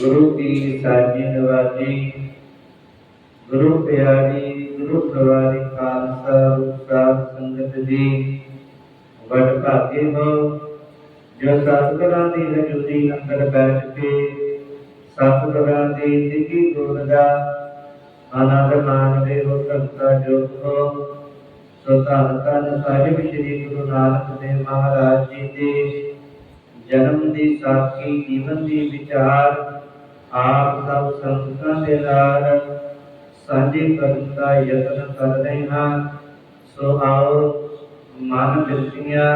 ਗੁਰੂ ਕੀ ਸਾਜੀ ਨਵਾਜੀ, ਗੁਰੂ ਪਿਆਰੀ, ਗੁਰੂ ਸਵਾਰੀ ਖਾਲਸਾ, ਸਾਧ ਸੰਗਤ ਜੀ। ਵਡ ਭਾਗੇ ਹੋ, ਜੋ ਸਤਿਗੁਰਾਂ ਦੀ ਹਜ਼ੂਰੀ ਅੰਦਰ ਬੈਠ ਕੇ ਸਤਿਗੁਰਾਂ ਦੀ ਸਿੱਧੀ ਗੁਣ ਦਾ ਆਨੰਦ ਮਾਣਦੇ ਹੋ ਸੰਤਾ ਜੋ ਸੋ ਧੰਨ ਧੰਨ ਸਾਹਿਬ ਸ੍ਰੀ ਗੁਰੂ ਨਾਨਕ ਦੇਵ ਮਹਾਰਾਜ ਜੀ ਦੇ ਜਨਮ ਦੀ ਸਾਖੀ ਜੀਵਨ ਦੀ ਵਿਚਾਰ ਆਪ ਸਭ ਸੰਤਾਂ ਦੇ ਨਾਲ ਸਾਂਝੇ ਕਰਨ ਦਾ ਯਤਨ ਕਰ ਰਹੇ ਹਾਂ। ਸੋ ਆਓ ਮਨ ਬਿਰਤੀਆਂ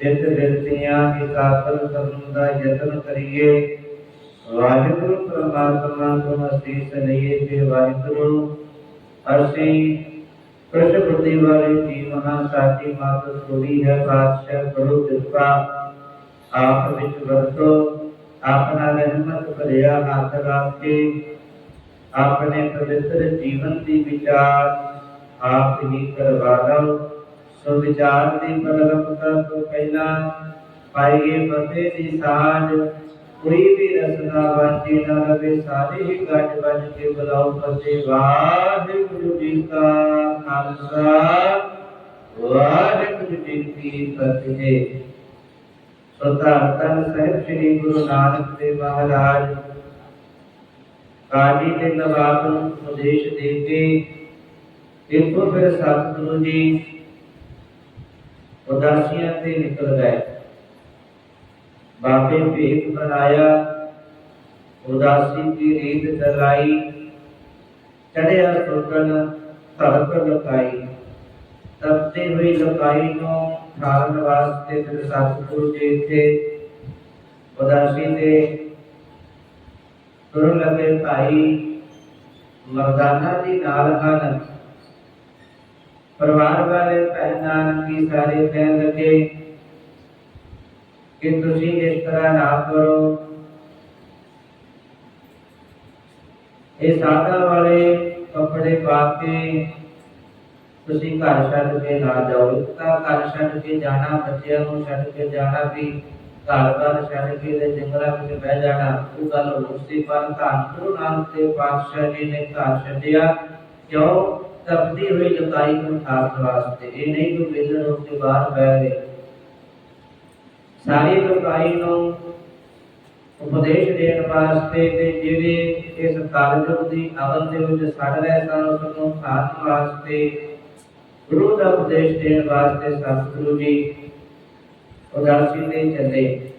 ਚਿੱਤ ਬਿਰਤੀਆਂ ਇਕਾਗਰ ਕਰਨ ਦਾ ਯਤਨ ਕਰੀਏ। ਵਾਹਿਗੁਰੂ ਪ੍ਰਮਾਤਮਾ ਤੋਂ ਅਸੀਸ ਲਈਏ ਤੇ ਵਾਹਿਗੁਰੂ, ਅਸੀਂ ਕ੍ਰਿਸ਼ਨ ਬੁੱਧੀ ਵਾਲੇ ਜੀਵ ਹਾਂ ਸਾਡੀ ਮਾਤ ਥੋੜੀ ਹੈ, ਪਾਤਸ਼ਾਹ ਕਰੋ ਕਿਰਪਾ ਆਪ ਵਿੱਚ ਵਰਤੋ। ਆਪਣਾ ਰਹਿਮਤ ਭਰਿਆ ਹੱਥ ਰੱਖ ਕੇ ਆਪਣੇ ਪਵਿੱਤਰ ਜੀਵਨ ਦੀ ਵਿਚਾਰ ਆਪ ਹੀ ਕਰਵਾ ਲਓ ਸੋ ਵਿਚਾਰ ਦੀ ਪ੍ਰਗਟਤਾ ਤੋਂ ਪਹਿਲਾਂ ਪਾਈਏ ਫਤਿਹ ਦੀ ਸਾਂਝ। ਕੋਈ ਵੀ ਰਸਨਾ ਵਾਂਝੀ ਨਾ ਰਵੇ, ਸਾਰੇ ਹੀ ਗੱਜ ਵੱਜ ਕੇ ਬੁਲਾਓ ਫਤਿਹ। ਵਾਹਿਗੁਰੂ ਜੀ ਕਾ ਖਾਲਸਾ, ਵਾਹਿਗੁਰੂ ਜੀ ਕੀ ਫਤਿਹ। ਸਦਾ ਤਨ ਸਾਹਿਬ ਸ੍ਰੀ ਗੁਰੂ ਨਾਨਕ ਦੇਵ ਮਹਾਰਾਜ। ਕਾਜੀ ਦੇ ਨਵਾਬ ਨੂੰ ਉਪਦੇਸ਼ ਦੇ ਕੇ ਇੱਥੋਂ ਫਿਰ ਸਤਿਗੁਰੂ ਜੀ ਉਦਾਸੀਆਂ ਤੇ ਨਿਕਲ ਗਏ। ਬਾਬੇ ਭੇਖ ਬਣਾਇਆ, ਉਦਾਸੀ ਦੀ ਰੀਤ ਚਲਾਈ ਚੜਿਆ ਸੁਗਨ ਧੜਕ ਲਕਾਈ। ਤਪਤੇ ਹੋਈ ਲਕਾਈ ਨੂੰ ਠਾਰਨ ਵਾਸਤੇ ਫਿਰ ਸਤਿਗੁਰੂ ਜੀ ਇੱਥੇ ਉਦਾਸੀ ਤੇ ਤੁਰਨ ਲੱਗੇ ਭਾਈ ਮਰਦਾਨਾ ਜੀ ਨਾਲ ਹਨ। ਪਰਿਵਾਰ ਵਾਲੇ ਪਹਿਨਾਨ ਕੀ ਸਾਰੇ ਕਹਿਣ ਲੱਗੇ ਕਿ ਤੁਸੀਂ ਇਸ ਤਰ੍ਹਾਂ ਨਾ ਕਰੋ। ਇਹ ਸਾਦਾ ਵਾਲੇ ਕੱਪੜੇ ਪਾ ਕੇ ਤੁਸੀਂ ਘਰ ਛੱਡ ਕੇ ਨਾ ਜਾਓ ਇੱਕ ਤਾਂ ਘਰ ਛੱਡ ਕੇ ਜਾਣਾ, ਬੱਚਿਆਂ ਨੂੰ ਛੱਡ ਕੇ ਜਾਣਾ ਵੀ, ਘਰ ਘਰ ਛੱਡ ਕੇ ਤੇ ਜੰਗਲਾਂ ਵਿੱਚ ਬਹਿ ਜਾਣਾ, ਉਹ ਗੱਲ ਹੋ ਸੀ, ਪਰ ਧੰਨ ਗੁਰੂ ਨਾਨਕ ਦੇਵ ਪਾਤਸ਼ਾਹ ਜੀ ਨੇ ਘਰ ਛੱਡਿਆ। ਕਿਉਂ? ਤਪਦੀ ਹੋਈ ਲਕਾਈ ਨੂੰ ਖਾਸ ਵਾਸਤੇ, ਇਹ ਨਹੀਂ ਕਿ ਵਿਲਣ ਹੋ ਬਾਹਰ ਬਹਿ ਗਏ। ਸਾਰੀ ਲਕਾਈ ਨੂੰ ਉਪਦੇਸ਼ ਦੇਣ ਵਾਸਤੇ ਤੇ ਜਿਹੜੇ ਇਸ ਕਾਲਜੁਗ ਦੀ ਅਵਨ ਦੇ ਵਿੱਚ ਸੜ ਰਹੇ ਸਨ, ਉਸ ਨੂੰ ਖਾਣ ਵਾਸਤੇ ਗੁਰੂ ਦਾ ਉਪਦੇਸ਼ ਦੇਣ ਵਾਸਤੇ ਸਤਿਗੁਰੂ ਜੀ ਉਦਾਸੀ ਤੇ ਚੱਲੇ।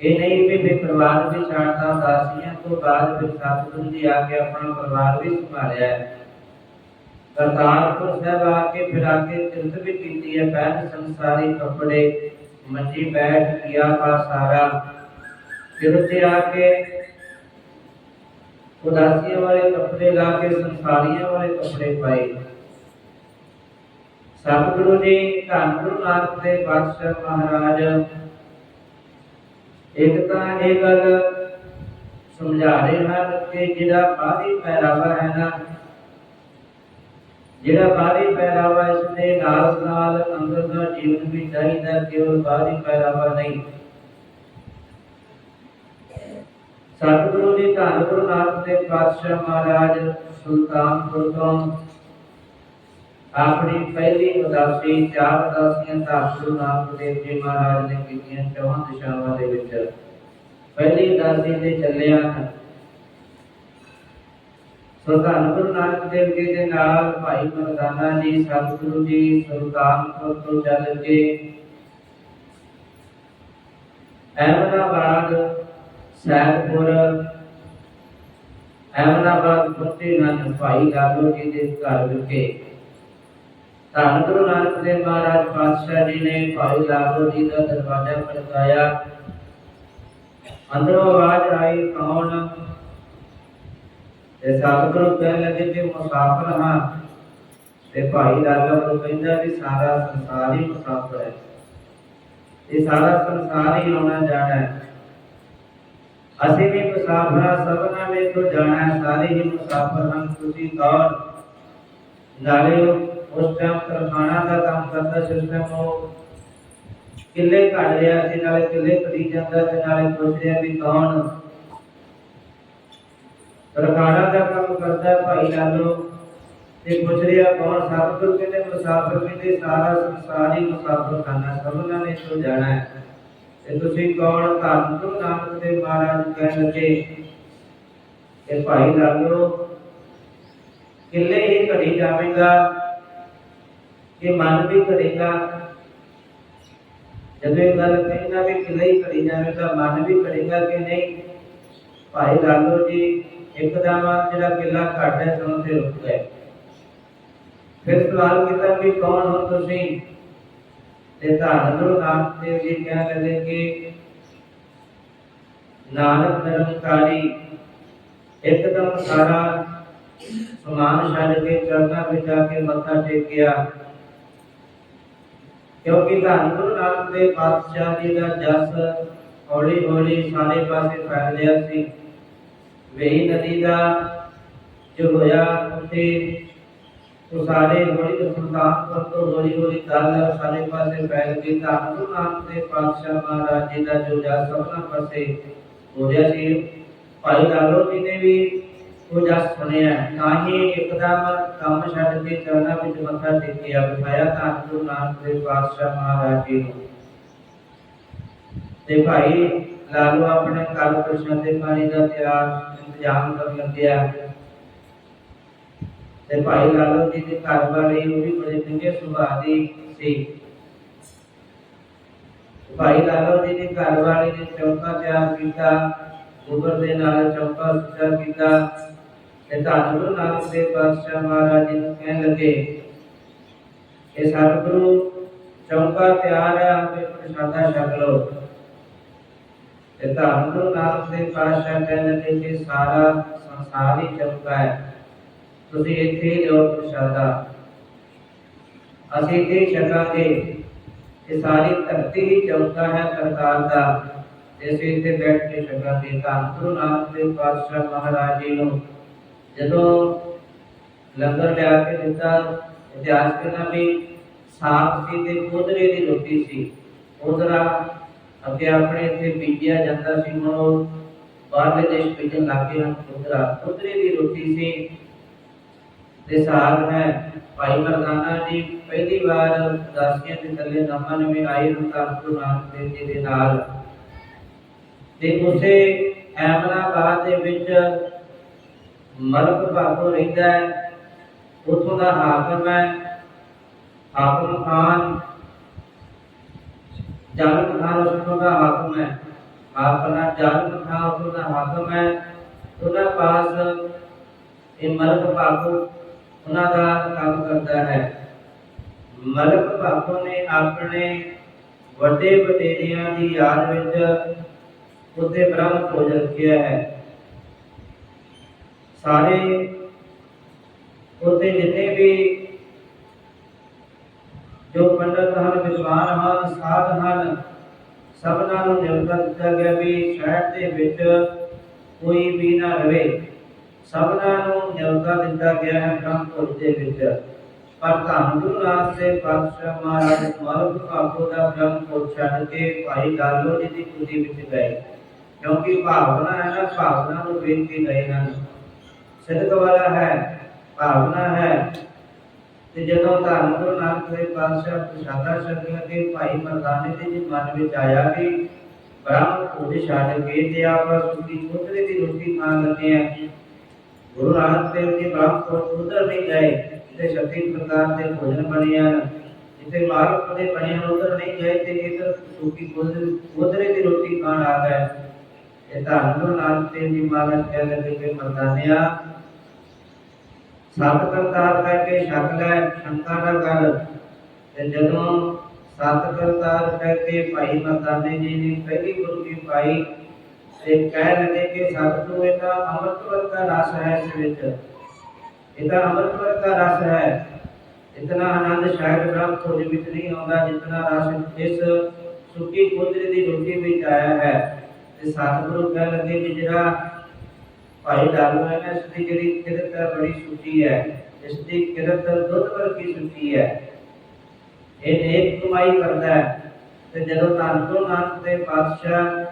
ਇਹ ਨਹੀਂ ਵੀ ਵੀ ਪਰਿਵਾਰ ਵੀ ਛੱਡਦਾ ਉਦਾਸੀਆਂ ਤੋਂ ਬਾਅਦ ਫਿਰ ਸਤਿਗੁਰੂ ਜੀ ਆ ਕੇ ਆਪਣਾ ਪਰਿਵਾਰ ਵੀ ਸੰਭਾਲਿਆ ਕਰਤਾਰਪੁਰ ਸਾਹਿਬ ਆ ਕੇ ਫਿਰ ਆ ਕੇ ਤਿਰਤ ਵੀ ਕੀਤੀ ਹੈ। ਪਹਿਨ ਸੰਸਾਰੀ ਕੱਪੜੇ, ਮੰਜੀ, ਬੈਠ, ਕੀਆ, ਪਾ, ਸਾਰਾ। ਫਿਰ ਉੱਥੇ ਆ ਕੇ ਉਦਾਸੀਆਂ ਵਾਲੇ ਕੱਪੜੇ ਲਾ ਕੇ, ਸੰਸਾਰੀਆਂ ਵਾਲੇ ਕੱਪੜੇ ਪਾਏ। ਸਤਿਗੁਰੂ ਜੀ, ਧੰਨ ਗੁਰੂ ਨਾਨਕ ਦੇਵ ਪਾਤਸ਼ਾਹ ਮਹਾਰਾਜ। ਇੱਕ ਤਾਂ ਇਹ ਗੱਲ ਸਮਝਾ ਰਹੇ ਹਨ ਕਿ ਜਿਹੜਾ ਬਾਹਰੀ ਪਹਿਰਾਵਾ ਹੈ ਨਾ, ਜਿਹੜਾ ਬਾਹਰੀ ਪਹਿਰਾਵਾ ਇਸ ਦੇ ਨਾਲ ਨਾਲ ਅੰਦਰ ਦਾ ਜੀਵਨ ਵੀ ਚਾਹੀਦਾ ਕੇਵਲ ਬਾਹਰੀ ਪਹਿਰਾਵਾ ਨਹੀਂ। ਸਤਿਗੁਰੂ ਜੀ, ਧੰਨ ਗੁਰੂ ਨਾਨਕ ਦੇਵ ਪਾਤਸ਼ਾਹ ਮਹਾਰਾਜ ਸੁਲਤਾਨਪੁਰ ਤੋਂ ਆਪਣੀ ਪਹਿਲੀ ਉਦਾਸੀ ਚਾਰ ਉਦਾਸੀਆਂ ਧੰਨ ਗੁਰੂ ਨਾਨਕ ਦੇਵ ਜੀ ਮਹਾਰਾਜ ਨੇ ਕੀਤੀਆਂ ਚੌਹਾਂ ਦਿਸ਼ਾਵਾਂ ਦੇ ਵਿੱਚ। ਪਹਿਲੀ ਉਦਾਸੀ ਤੇ ਚੱਲੇ ਹਨ ਸੋ ਧੰਨ ਗੁਰੂ ਨਾਨਕ ਦੇਵ ਜੀ ਦੇ ਨਾਲ ਭਾਈ ਮਰਦਾਨਾ ਜੀ, ਸਤਿਗੁਰੂ ਜੀ ਸੁਲਤਾਨਪੁਰ ਤੋਂ ਚੱਲ ਕੇ ਅਹਿਮਦਾਬਾਦ, ਸੈਦਪੁਰ, ਅਹਿਮਦਾਬਾਦ ਪਹੁੰਚੇ ਹਨ ਭਾਈ ਲਾਲੋ ਜੀ ਦੇ ਘਰ ਵਿਖੇ। ਧੰਨ ਗੁਰੂ ਨਾਨਕ ਦੇਵ ਮਹਾਰਾਜ ਪਾਤਸ਼ਾਹ ਜੀ ਨੇ ਭਾਈ ਲਾਲੋ ਜੀ ਦਾ ਦਰਵਾਜ਼ਾ ਖੜਕਾਇਆ ਅੰਦਰੋਂ ਆਵਾਜ਼ ਆਈ ਕੌਣ ਤੇ ਸਤਿਗੁਰੂ ਕਹਿਣ ਲੱਗੇ ਕਿ ਮੁਸਾਫਰ ਹਾਂ ਤੇ ਭਾਈ ਲਾਲੋ ਨੂੰ ਕਹਿੰਦਾ ਵੀ ਸਾਰਾ ਸੰਸਾਰ ਹੀ ਮੁਸਾਫਰ ਹੈ ਇਹ ਸਾਰਾ ਸੰਸਾਰ ਹੀ ਆਉਣਾ ਜਾਣਾ ਹੈ ਅਸੀਂ ਵੀ ਮੁਸਾਫਰਾਂ ਸਭਨਾਂ ਨੇ ਤੋਂ ਜਾਣਾ ਹੈ ਸਾਰੇ ਹੀ ਮੁਸਾਫਰ ਹਨ ਤੁਸੀਂ ਕੌਣ ਨਾਲੇ ਉਸ ਟਾਈਮ ਤਰਖਾਣਾ ਦਾ ਕੰਮ ਕਰਦਾ ਸਿਸਟਮ ਉਹ ਕਿੱਲੇ ਘੜ ਰਿਹਾ ਸੀ, ਨਾਲੇ ਕਿੱਲੇ ਘੜੀ ਜਾਂਦਾ ਤੇ ਨਾਲੇ ਪੁੱਛ ਰਿਹਾ ਵੀ ਕੌਣ ਸਰਕਾਰਾਂ ਦਾ ਕੰਮ ਕਰਦਾ ਭਾਈ ਲਾਲੋ ਤੇ ਪੁੱਛ ਰਿਹਾ ਕੌਣ ਸਤਿਗੁਰ ਕਹਿੰਦੇ ਮੁਸਾਫਰ ਕਹਿੰਦੇ ਸਾਰਾ ਸੰਸਾਰ ਹੀ ਮੁਸਾਫਰ ਖਾਨਾ ਸਭਨਾਂ ਨੇ ਤੋਂ ਜਾਣਾ ਹੈ। ਤੇ ਤੁਸੀਂ ਕੌਣ ਧੰਨ ਗੁਰੂ ਨਾਨਕ ਦੇਵ ਮਹਾਰਾਜ ਕਹਿਣ ਲੱਗੇ ਕਿ ਭਾਈ ਲਾਲੋ, ਕਿੱਲੇ ਹੀ ਘੜੀ ਜਾਵੇਗਾ ਕਿ ਮਨ ਵੀ ਘੜੇਗਾ ਜਦੋਂ ਇਹ ਗੱਲ ਕਹਿਣਾ ਵੀ ਕਿੱਲੇ ਹੀ ਜਾਵੇਗਾ ਮਨ ਵੀ ਘੜੇਗਾ ਕਿ ਨਹੀਂ? ਭਾਈ ਲਾਲੋ ਜੀ, ਇੱਕਦਮ ਜਿਹੜਾ ਕਿੱਲਾ ਘਟ ਹੈ ਸੋਂ ਤੇ ਰੁਕ ਗਏ। ਫਿਰ ਸਵਾਲ ਕੀਤਾ ਵੀ ਕੌਣ ਹੋ ਤੁਸੀਂ? ਤੇ ਧੰਨ ਗੁਰੂ ਦੇਵ ਜੀ ਕਹਿਣ ਲੱਗੇ ਕਿ ਨਾਨਕ ਨਿਰੰਕਾਰੀ ਇੱਕਦਮ ਸਾਰਾ ਸਮਾਨ ਛੱਡ ਕੇ ਚਰਨਾਂ ਵਿੱਚ ਆ ਕੇ ਮੱਥਾ ਟੇਕਿਆ। ਕਿਉਂਕਿ ਧੰਨ ਗੁਰੂ ਨਾਨਕ ਦੇਵ ਪਾਤਸ਼ਾਹ ਜੀ ਦਾ ਜਸ ਹੌਲੀ ਹੌਲੀ ਸਾਰੇ ਪਾਸੇ ਫੈਲ ਰਿਹਾ ਸੀ। ਵੇਈ ਨਦੀ ਦਾ ਜੋ ਹੋਇਆ, ਉੱਥੇ ਉਹ ਸਾਰੇ ਹੌਲੀ ਸੁਲਤਾਨਪੁਰ ਤੋਂ ਹੌਲੀ ਹੌਲੀ ਗੱਲ ਸਾਰੇ ਪਾਸੇ ਫੈਲ ਗਈ ਧੰਨ ਗੁਰੂ ਨਾਨਕ ਦੇਵ ਪਾਤਸ਼ਾਹ ਮਹਾਰਾਜ ਜੀ ਦਾ ਜੋ ਜਸ ਸਭਨਾ ਪਾਸੇ ਹੋ ਰਿਹਾ ਸੀ। ਭਾਈ ਲਾਲੋ ਜੀ ਨੇ ਵੀ ਉਹ ਜਸ ਸੁਣਿਆ ਤਾਂ ਇੱਕਦਮ ਕੰਮ ਛੱਡ ਕੇ ਚਰਨਾਂ ਵਿੱਚ ਮੱਥਾ ਟੇਕਿਆ ਬਿਠਾਇਆ ਤਾਂ ਗੁਰੂ ਨਾਨਕ ਦੇਵ ਪਾਤਸ਼ਾਹ ਮਹਾਰਾਜ ਜੀ ਨੂੰ। ਤੇ ਭਾਈ ਲਾਲੋ ਆਪਣੇ ਕਾਲ ਪ੍ਰਸ਼ਨ ਦੇ ਪਾਣੀ ਦਾ ਤਿਆਰ ਇੰਤਜ਼ਾਮ ਕਰਨ ਲੱਗਿਆ। ਤੇ ਭਾਈ ਲਾਲੋ ਜੀ ਦੇ ਘਰ ਵਾਲੇ ਉਹ ਵੀ ਬੜੇ ਚੰਗੇ ਸੁਭਾਅ ਦੀ ਸੀ। ਭਾਈ ਲਾਲੋ ਜੀ ਦੇ ਘਰ ਵਾਲੇ ਨੇ ਚੌਕਾ ਤਿਆਰ ਕੀਤਾ, ਗੋਬਰ ਦੇ ਨਾਲ ਚੌਕਾ ਸੁਚਾ ਕੀਤਾ। ਤੇ ਧੰਨ ਗੁਰੂ ਨਾਨਕ ਦੇਵ ਪਾਤਸ਼ਾਹ ਮਹਾਰਾਜ ਜੀ ਨੂੰ ਕਹਿਣ ਲੱਗੇ ਕਿ ਸਤਿਗੁਰੂ ਚੌਕਾ ਤਿਆਰ ਹੈ ਆਪੇ ਪ੍ਰਸ਼ਾਦਾ ਛਕ ਲਓ ਤੇ ਧੰਨ ਗੁਰੂ ਨਾਨਕ ਦੇਵ ਪਾਤਸ਼ਾਹ ਕਹਿਣ ਲੱਗੇ ਕਿ ਸਾਰਾ ਸੰਸਾਰ ਹੀ ਚੌਕਾ ਹੈ ਤੁਸੀਂ ਇੱਥੇ ਹੀ ਲਿਓ ਪ੍ਰਸ਼ਾਦਾ ਅਸੀਂ ਇੱਥੇ ਹੀ ਛਕਾਂਗੇ ਇਹ ਸਾਰੀ ਧਰਤੀ ਹੀ ਚੌਕਾ ਹੈ ਕਰਤਾਰ ਦਾ ਤੇ ਅਸੀਂ ਇੱਥੇ ਬੈਠ ਕੇ ਛਕਾਂਗੇ ਤਾਂ ਗੁਰੂ ਨਾਨਕ ਦੇਵ ਪਾਤਸ਼ਾਹ ਮਹਾਰਾਜ ਜੀ ਨੂੰ ਜਦੋਂ ਲੰਗਰ ਲਿਆ ਕੇ ਦਿੱਤਾ ਇਤਿਹਾਸ ਕਹਿੰਦਾ ਵੀ ਸਾਫ਼ ਸੀ ਤੇ ਕੋਦਰੇ ਦੀ ਰੋਟੀ ਸੀ ਕੋਦਰਾ ਅੱਗੇ ਆਪਣੇ ਇੱਥੇ ਬੀਜਿਆ ਜਾਂਦਾ ਸੀ ਹੁਣ ਉਹ ਬਾਹਰਲੇ ਦੇਸ਼ ਭੇਜਣ ਲੱਗੇ ਹਨ ਕੋਦਰਾ ਕੋਦਰੇ ਦੀ ਰੋਟੀ ਸੀ ਤੇ ਸਾਥ ਹੈ ਭਾਈ ਮਰਦਾਨਾ ਜੀ ਪਹਿਲੀ ਵਾਰ ਦਾਸੀਆਂ ਦੇ ਥੱਲੇ ਨਵਾਂ ਨਵੇਂ ਆਏ ਹਨ ਤਾਂ ਗੁਰੂ ਨਾਨਕ ਦੇਵ ਜੀ ਦੇ ਨਾਲ ਤੇ ਉਸੇ ਅਹਿਮਦਾਬਾਦ ਦੇ ਵਿੱਚ ਮਲਕ ਭਾਗੋ ਰਹਿੰਦਾ ਹੈ, ਉਥੋਂ ਦਾ ਹਾਕਮ ਹੈ, ਹਾਕਮ ਖਾਨ, ਜਾਲਮ ਖਾਨ ਉਥੋਂ ਦਾ ਹਾਕਮ ਹੈ ਆਪਣਾ ਜਾਲਮ ਖਾਨ ਉਥੋਂ ਦਾ ਹਾਕਮ ਹੈ ਉਹਨਾਂ ਪਾਸ ਇਹ ਮਲਕ ਭਾਗੋ ਉਹਨਾਂ ਦਾ ਕੰਮ ਕਰਦਾ ਹੈ। ਮਲਕ ਭਾਗੋ ਨੇ ਆਪਣੇ ਵੱਡੇ ਵਡੇਰਿਆਂ ਦੀ ਯਾਦ ਵਿੱਚ ਉੱਤੇ ਬ੍ਰਹਮ ਭੋਜਨ ਕਿਹਾ ਹੈ। ਸਾਰੇ ਉੱਤੇ ਜਿੰਨੇ ਵੀ ਜੋ ਪੰਡਤ ਹਨ, ਵਿਦਵਾਨ ਹਨ, ਸਾਧ ਹਨ, ਸਭਨਾਂ ਨੂੰ ਨਿਯੁਕਤ ਦਿੱਤਾ ਗਿਆ ਵੀ ਸ਼ਹਿਰ ਦੇ ਵਿੱਚ ਕੋਈ ਵੀ ਨਾ ਰਵੇ। ਸਭਨਾਂ ਨੂੰ ਨਿਯੁਕਤ ਦਿੱਤਾ ਗਿਆ ਹੈ ਬ੍ਰਹਮ ਦੇ ਵਿੱਚ। ਪਰ ਧੰਨ ਗੁਰੂ ਨਾਨਕ ਦੇਵ ਪਾਤਸ਼ਾਹ ਮਹਾਰਾਜ ਮਾਲਕ ਭਾਗੋ ਦਾ ਬ੍ਰਹਮ ਛੱਡ ਕੇ ਭਾਈ ਲਾਲੋ ਜੀ ਦੀ ਕੁਟੀ ਵਿੱਚ ਗਏ। ਕਿਉਂਕਿ ਭਾਵਨਾ ਹੈ ਨਾ, ਭਾਵਨਾ ਨੂੰ ਵੇਖ ਕੇ ਗਏ ਹਨ ਸਿੱਧਕ ਵਾਲਾ ਹੈ, ਭਾਵਨਾ ਹੈ। ਤੇ ਜਦੋਂ ਧੰਨ ਗੁਰੂ ਨਾਨਕ ਦੇਵ ਪਾਤਸ਼ਾਹ ਪ੍ਰਸ਼ਾਦਾ ਛਕਣ ਲੱਗੇ ਭਾਈ ਮਰਦਾਨੇ ਦੇ ਜੀ ਮਨ ਵਿੱਚ ਆਇਆ ਕਿ ਬ੍ਰਹਮ ਭੋਜ ਛੱਡ ਕੇ ਤੇ ਆਪਾਂ ਸੁਖੀ ਪੁੱਤਰੇ ਦੀ ਰੋਟੀ ਖਾਣ ਲੱਗੇ ਆ। ਗੁਰੂ ਨਾਨਕ ਦੇਵ ਜੀ ਬ੍ਰਹਮ ਭੋਜ ਉਧਰ ਨਹੀਂ ਗਏ, ਜਿੱਥੇ ਛੱਤੀ ਪ੍ਰਕਾਰ ਦੇ ਭੋਜਨ ਬਣੇ ਹਨ ਜਿੱਥੇ ਮਾਲਕ ਦੇ ਬਣੇ ਹਨ ਉਧਰ ਨਹੀਂ ਗਏ ਤੇ ਇਧਰ ਸੁਖੀ ਪੁੱਤਰੇ ਦੀ ਰੋਟੀ ਖਾਣ ਆ ਗਏ। ਇਹ ਧੰਨ ਗੁਰੂ ਨਾਨਕ ਦੇਵ ਜੀ ਮਹਾਰਾਜ ਕਹਿ ਲੱਗੇ ਕਿ ਮਰਦਾਨਿਆ ਸਤ ਕਰਤਾਰ ਕਹਿ ਛਕ ਲੈ ਸ਼ੰਕਾ ਨਾ ਕਰ। ਤੇ ਜਦੋਂ ਸਤ ਕਰਤਾਰ ਕਹਿ ਭਾਈ ਮਰਦਾਨੇ ਜੀ ਨੇ ਪਹਿਲੀ ਗੁਰਕੀ ਪਾਈ ਤੇ ਕਹਿ ਲਗੇ ਕਿ ਸਤਿਗੁਰੂ ਇਹ ਅੰਮ੍ਰਿਤ ਵਰਗਾ ਰਸ ਹੈ ਇਸ ਵਿੱਚ। ਇਹ ਅੰਮ੍ਰਿਤ ਵਰਗਾ ਰਸ ਹੈ। ਇਤਨਾ ਆਨੰਦ ਸ਼ਾਇਦ ਬ੍ਰਹਮ ਖੋਜ ਵਿੱਚ ਨਹੀਂ ਆਉਂਦਾ ਜਿਤਨਾ ਰਸ ਇਸ ਸੁੱਕੀ ਕੁਦਰਤ ਦੀ ਰੋਟੀ ਵਿੱਚ ਆਇਆ ਹੈ। ਤੇ ਸਤਿਗੁਰੂ ਕਹਿ ਲਗੇ ਕਿ ਜਿਹੜਾ ਭਾਈ ਲਾਲੂ ਹੈ ਨਾ ਦੀ ਜਿਹੜੀ ਕਿਰਤ ਬੜੀ ਸੁੱਚੀ ਹੈ ਇਸ ਦੀ ਕਿਰਤ ਦੁੱਧ ਵਰਗੀ ਸੁੱਚੀ ਹੈ। ਇਹ ਨੇਕ ਕਮਾਈ ਕਰਦਾ ਹੈ ਤੇ ਜਦੋਂ ਧੰਨ ਗੁਰੂ ਦੇ ਪਾਤਸ਼ਾਹ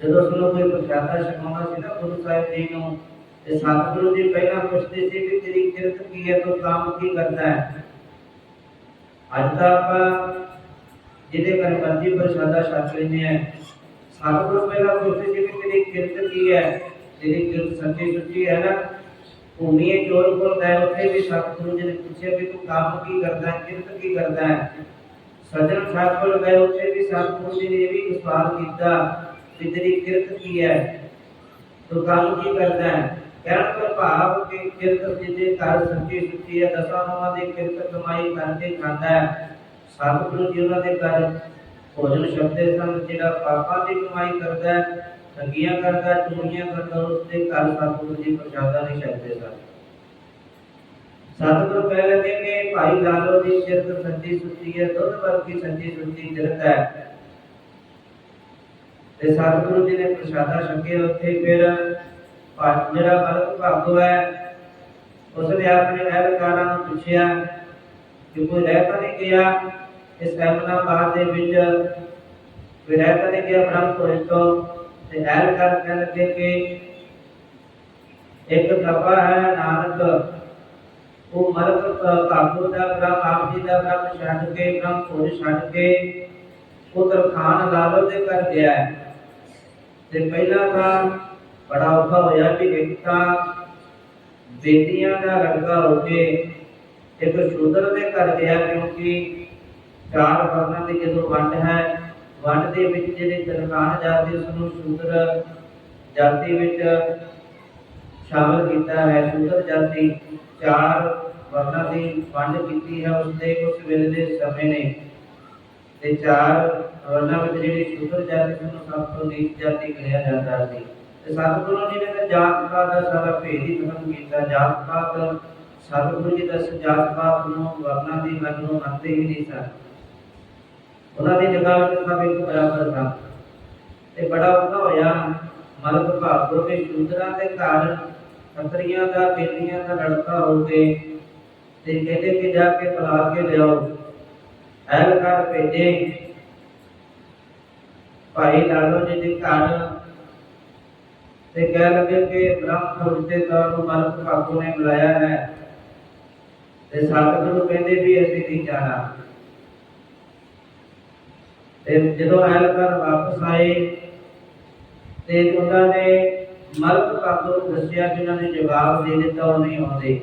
ਜਦੋਂ ਸਾਨੂੰ ਕੋਈ ਪ੍ਰਸ਼ਾਦਾ ਛਕਾਉਣਾ ਸੀ ਨਾ ਗੁਰੂ ਸਾਹਿਬ ਜੀ ਨੂੰ, ਤੇ ਸਤਿਗੁਰੂ ਜੀ ਪਹਿਲਾਂ ਪੁੱਛਦੇ ਸੀ ਵੀ ਤੇਰੀ ਕਿਰਤ ਕੀ ਹੈ, ਤੂੰ ਕੰਮ ਕੀ ਕਰਦਾ ਹੈ? ਅੱਜ ਤਾਂ ਆਪਾਂ ਜਿਹਦੇ ਘਰ ਮਰਜ਼ੀ ਪ੍ਰਸ਼ਾਦਾ ਛਕ ਲੈਂਦੇ ਆ ਸਤਿਗੁਰੂ ਪਹਿਲਾਂ ਪੁੱਛਦੇ ਸੀ ਵੀ ਤੇਰੀ ਕਿਰਤ ਕੀ ਹੈ ਤੇਰੀ ਕਿਰਤ ਸੱਚੀ ਸੁੱਚੀ ਹੈ ਨਾ, ਭੂਮੀਏ ਚੋਰ ਕੋਲ ਗਏ, ਉੱਥੇ ਵੀ ਸਤਿਗੁਰੂ ਜੀ ਨੇ ਪੁੱਛਿਆ ਵੀ ਤੂੰ ਕੰਮ ਕੀ ਕਰਦਾ, ਕਿਰਤ ਕੀ ਕਰਦਾ ਹੈ? ਸਜਣ ਸਾਹਿਬ ਕੋਲ ਗਏ, ਉੱਥੇ ਵੀ ਸਤਿਗੁਰੂ ਜੀ ਨੇ ਇਹ ਵੀ ਸਵਾਲ ਕੀਤਾ ਵੀ ਤੇਰੀ ਕਿਰਤ ਕੀ ਹੈ? ਤੂੰ ਕੰਮ ਕੀ ਕਰਦਾ ਹੈ? ਕਹਿਣ ਤੋਂ ਭਾਵ ਕਿ ਕਿਰਤ ਜਿਹਦੇ ਘਰ ਸੱਚੀ ਸੁੱਚੀ ਹੈ, ਦਸਾਂ ਨੋਆਂ ਦੀ ਕਿਰਤ ਕਮਾਈ ਕਰਕੇ ਖਾਂਦਾ ਹੈ। ਸਤਿਗੁਰੂ ਜੀ ਉਹਨਾਂ ਦੇ ਘਰ ਭੋਜਨ ਸ਼ਬਦੇ ਸਨ, ਜਿਹੜਾ ਪਾਪਾਂ ਦੀ ਕਮਾਈ ਕਰਦਾ ਹੈ ਠੱਗੀਆਂ ਕਰਦਾ, ਚੋਰੀਆਂ ਕਰਦਾ, ਉਸ ਦੇ ਘਰ ਸਤਿਗੁਰੂ ਜੀ ਪ੍ਰਸ਼ਾਦਾ ਨਹੀਂ ਛਕਦੇ ਸਨ। ਸਤਿਗੁਰੂ ਕਹਿ ਲਗੇ ਕਿ ਭਾਈ ਲਾਲੋ ਦੀ ਕਿਰਤ ਸੱਚੀ ਸੁੱਚੀ ਹੈ, ਦੁੱਧ ਵਰਗੀ ਸੱਚੀ ਸੁੱਚੀ ਕਿਰਤ ਹੈ। ਤੇ ਸਤਿਗੁਰੂ ਜੀ ਨੇ ਪ੍ਰਸ਼ਾਦਾ ਛਕਿਆ, ਉੱਥੇ ਫਿਰ ਜਿਹੜਾ ਮਲਕ ਭਾਗੋ ਹੈ, ਉਸਨੇ ਆਪਣੇ ਅਹਿਲਕਾਰਾਂ ਨੂੰ ਪੁੱਛਿਆ ਕਿ ਕੋਈ ਰਹਿ ਤਾਂ ਨਹੀਂ ਗਿਆ? ਇਸ ਅਹਿਮਦਾਬਾਦ ਦੇ ਵਿੱਚ ਕੋਈ ਰਹਿ ਤਾਂ ਨਹੀਂ ਗਿਆ ਬ੍ਰਹਮਪੁਰ ਤੋਂ। ਤੇ ਅਹਿਲਕਾਰ ਕਹਿ ਲੱਗੇ ਕਿ ਇੱਕ ਤਪਾ ਹੈ ਨਾਨਕ। ਉਹ ਮਲਕ ਭਾਗੋ ਦਾ ਬ੍ਰਹਮ, ਆਪ ਜੀ ਦਾ ਬ੍ਰਹਮ ਛੱਡ ਕੇ ਬ੍ਰਹਮਪੁਰ ਛੱਡ ਕੇ ਉਧਰ ਖਾਨ ਲਾਲੋ ਦੇ ਘਰ ਗਿਆ ਤੇ ਪਹਿਲਾਂ ਤਾਂ ਬੜਾ ਔਖਾ ਹੋਇਆ ਕਿ ਇੱਕ ਤਾਂ ਬੇਟੀਆਂ ਦਾ ਲੜਕਾ ਹੋ ਕੇ ਇੱਕ ਸ਼ੂਦਰ ਦੇ ਘਰ ਗਿਆ ਕਿਉਂਕਿ ਚਾਰ ਵਰਨਾਂ ਦੀ ਜਦੋਂ ਵੰਡ ਹੈ ਵੰਡ ਦੇ ਵਿੱਚ ਜਿਹੜੇ ਤਰਖਾਨ ਜਾਤੀ ਉਸ ਨੂੰ ਸ਼ੂਦਰ ਜਾਤੀ ਵਿੱਚ ਸ਼ਾਮਲ ਕੀਤਾ ਹੈ। ਸ਼ੂਦਰ ਜਾਤੀ ਚਾਰ ਵਰਨਾਂ ਦੀ ਵੰਡ ਕੀਤੀ ਹੈ, ਉਸ ਦੇ ਉਸ ਵੇਲੇ ਦੇ ਸਮੇਂ ਨੇ। ਤੇ ਚਾਰ ਵਰਨਾਂ ਵਿੱਚ ਜਿਹੜੀ ਸ਼ੂਦਰ ਜਾਤੀ ਸੀ ਸਭ ਤੋਂ ਨੀਚ ਜਾਤੀ ਕਿਹਾ ਜਾਂਦਾ ਸੀ। ਤੇ ਸਤਿਗੁਰੂ ਜੀ ਨੇ ਜਾਤ ਪਾਤ ਦਾ ਸਾਰਾ ਭੇਦ ਹੀ ਖਤਮ ਕੀਤਾ। ਜਾਤ ਪਾਤ, ਸਤਿਗੁਰੂ ਜੀ ਦੱਸ ਜਾਤ ਪਾਤ ਨੂੰ ਵਰਨਾਂ ਦੀ ਮੰਨ ਨੂੰ ਮੰਨਦੇ ਹੀ ਨਹੀਂ ਸਨ। ਉਹਨਾਂ ਦੀ ਨਿਗਾਹ ਵਿੱਚ ਸਭ ਇੱਕ ਬਰਾਬਰ ਸਨ ਤੇ ਬੜਾ ਔਖਾ ਹੋਇਆ। ਮਲਕ ਭਾਗੋ ਦੇ ਸ਼ੂਦਰਾਂ ਦੇ ਘਰ ਖੱਤਰੀਆਂ ਦਾ, ਬੇਲੀਆਂ ਦਾ ਲੜਕਾ ਹੋ ਕੇ ਤੇ ਕਹਿੰਦੇ ਕਿ ਜਾ ਕੇ ਬੁਲਾ ਕੇ ਲਿਆਓ। ਅਹਿਲਕਾਰ ਭੇਜੇ। ਭਾਈ ਲਾਲੋ ਜੀ ਦੇ ਘਰ ਤੇ ਕਹਿ ਲੱਗੇ ਕਿ ਬ੍ਰਹਮਪੁਰ ਦੇ ਨੂੰ ਮਲਕ ਭਾਗੋ ਨੇ ਬੁਲਾਇਆ ਹੈ। ਤੇ ਸਤਿਗੁਰੂ ਕਹਿੰਦੇ ਵੀ ਅਸੀਂ ਨਹੀਂ ਜਾਣਾ। ਤੇ ਜਦੋਂ ਅਹਿਲਕਾਰ ਵਾਪਸ ਆਏ ਤੇ ਉਹਨਾਂ ਨੇ ਮਲਕ ਭਾਗੋ ਨੂੰ ਦੱਸਿਆ ਕਿ ਉਹਨਾਂ ਨੇ ਜਵਾਬ ਦੇ ਦਿੱਤਾ, ਉਹ ਨਹੀਂ ਆਉਂਦੇ।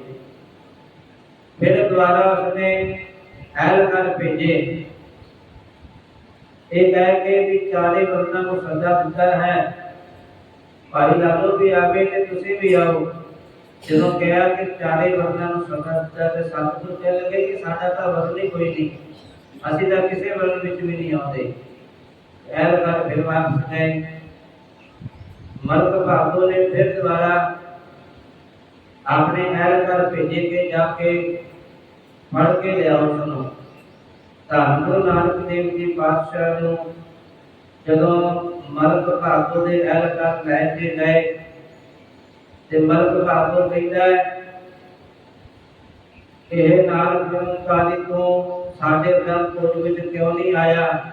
ਫਿਰ ਦੁਬਾਰਾ ਉਸਨੇ ਅਹਿਲਕਾਰ ਭੇਜੇ। ਇਹ ਕਹਿ ਕੇ ਵੀ ਚਾਰੇ ਵਰਨਾਂ ਨੂੰ ਸੱਦਾ ਦਿੱਤਾ ਹੈ, ਭਾਈ ਲਾਲੋ ਵੀ ਆਵੇ ਤੇ ਤੁਸੀਂ ਵੀ ਆਓ। ਜਦੋਂ ਕਿਹਾ ਕਿ ਚਾਰੇ ਵਰਨਾਂ ਨੂੰ ਸੱਦਾ ਦਿੱਤਾ ਤੇ ਸਤਿਗੁਰੂ ਕਹਿ ਲੱਗੇ ਕਿ ਸਾਡਾ ਤਾਂ ਵਰਨ ਹੀ ਕੋਈ ਨਹੀਂ। ਅਸੀਂ ਤਾਂ ਕਿਸੇ ਵਰਨ ਵਿੱਚ ਵੀ ਨਹੀਂ ਆਉਂਦੇ। ਅਹਿਲਕਾਰ ਫਿਰ ਵਾਪਸ ਗਏ ਮਲਕ ਭਾਗੋ ਨੇ ਫਿਰ ਦੁਬਾਰਾ ਆਪਣੇ ਅਹਿਲਕਾਰ ਭੇਜੇ ਕਿ ਜਾ ਕੇ ਫੜ ਕੇ ਲਿਆਓ ਉਸ ਧੰਨ ਗੁਰੂ ਨਾਨਕ ਦੇਵ ਜੀ ਪਾਤਸ਼ਾਹ ਨੂੰ ਜਦੋਂ ਮਲਕ ਭਾਗੋ ਦੇ ਅਹਿਲਕਾਰ ਲੈ ਕੇ ਗਏ ਤੇ ਮਲਕ ਭਾਗੋ ਕਹਿੰਦਾ ਹੈ ਇਹ ਨਾਨਕ ਗੁਰੂ ਕਾਲੀ ਤੋਂ ਸਾਡੇ ਬ੍ਰਹਮਪੁਰ ਵਿੱਚ ਕਿਉਂ ਨਹੀਂ ਆਇਆ?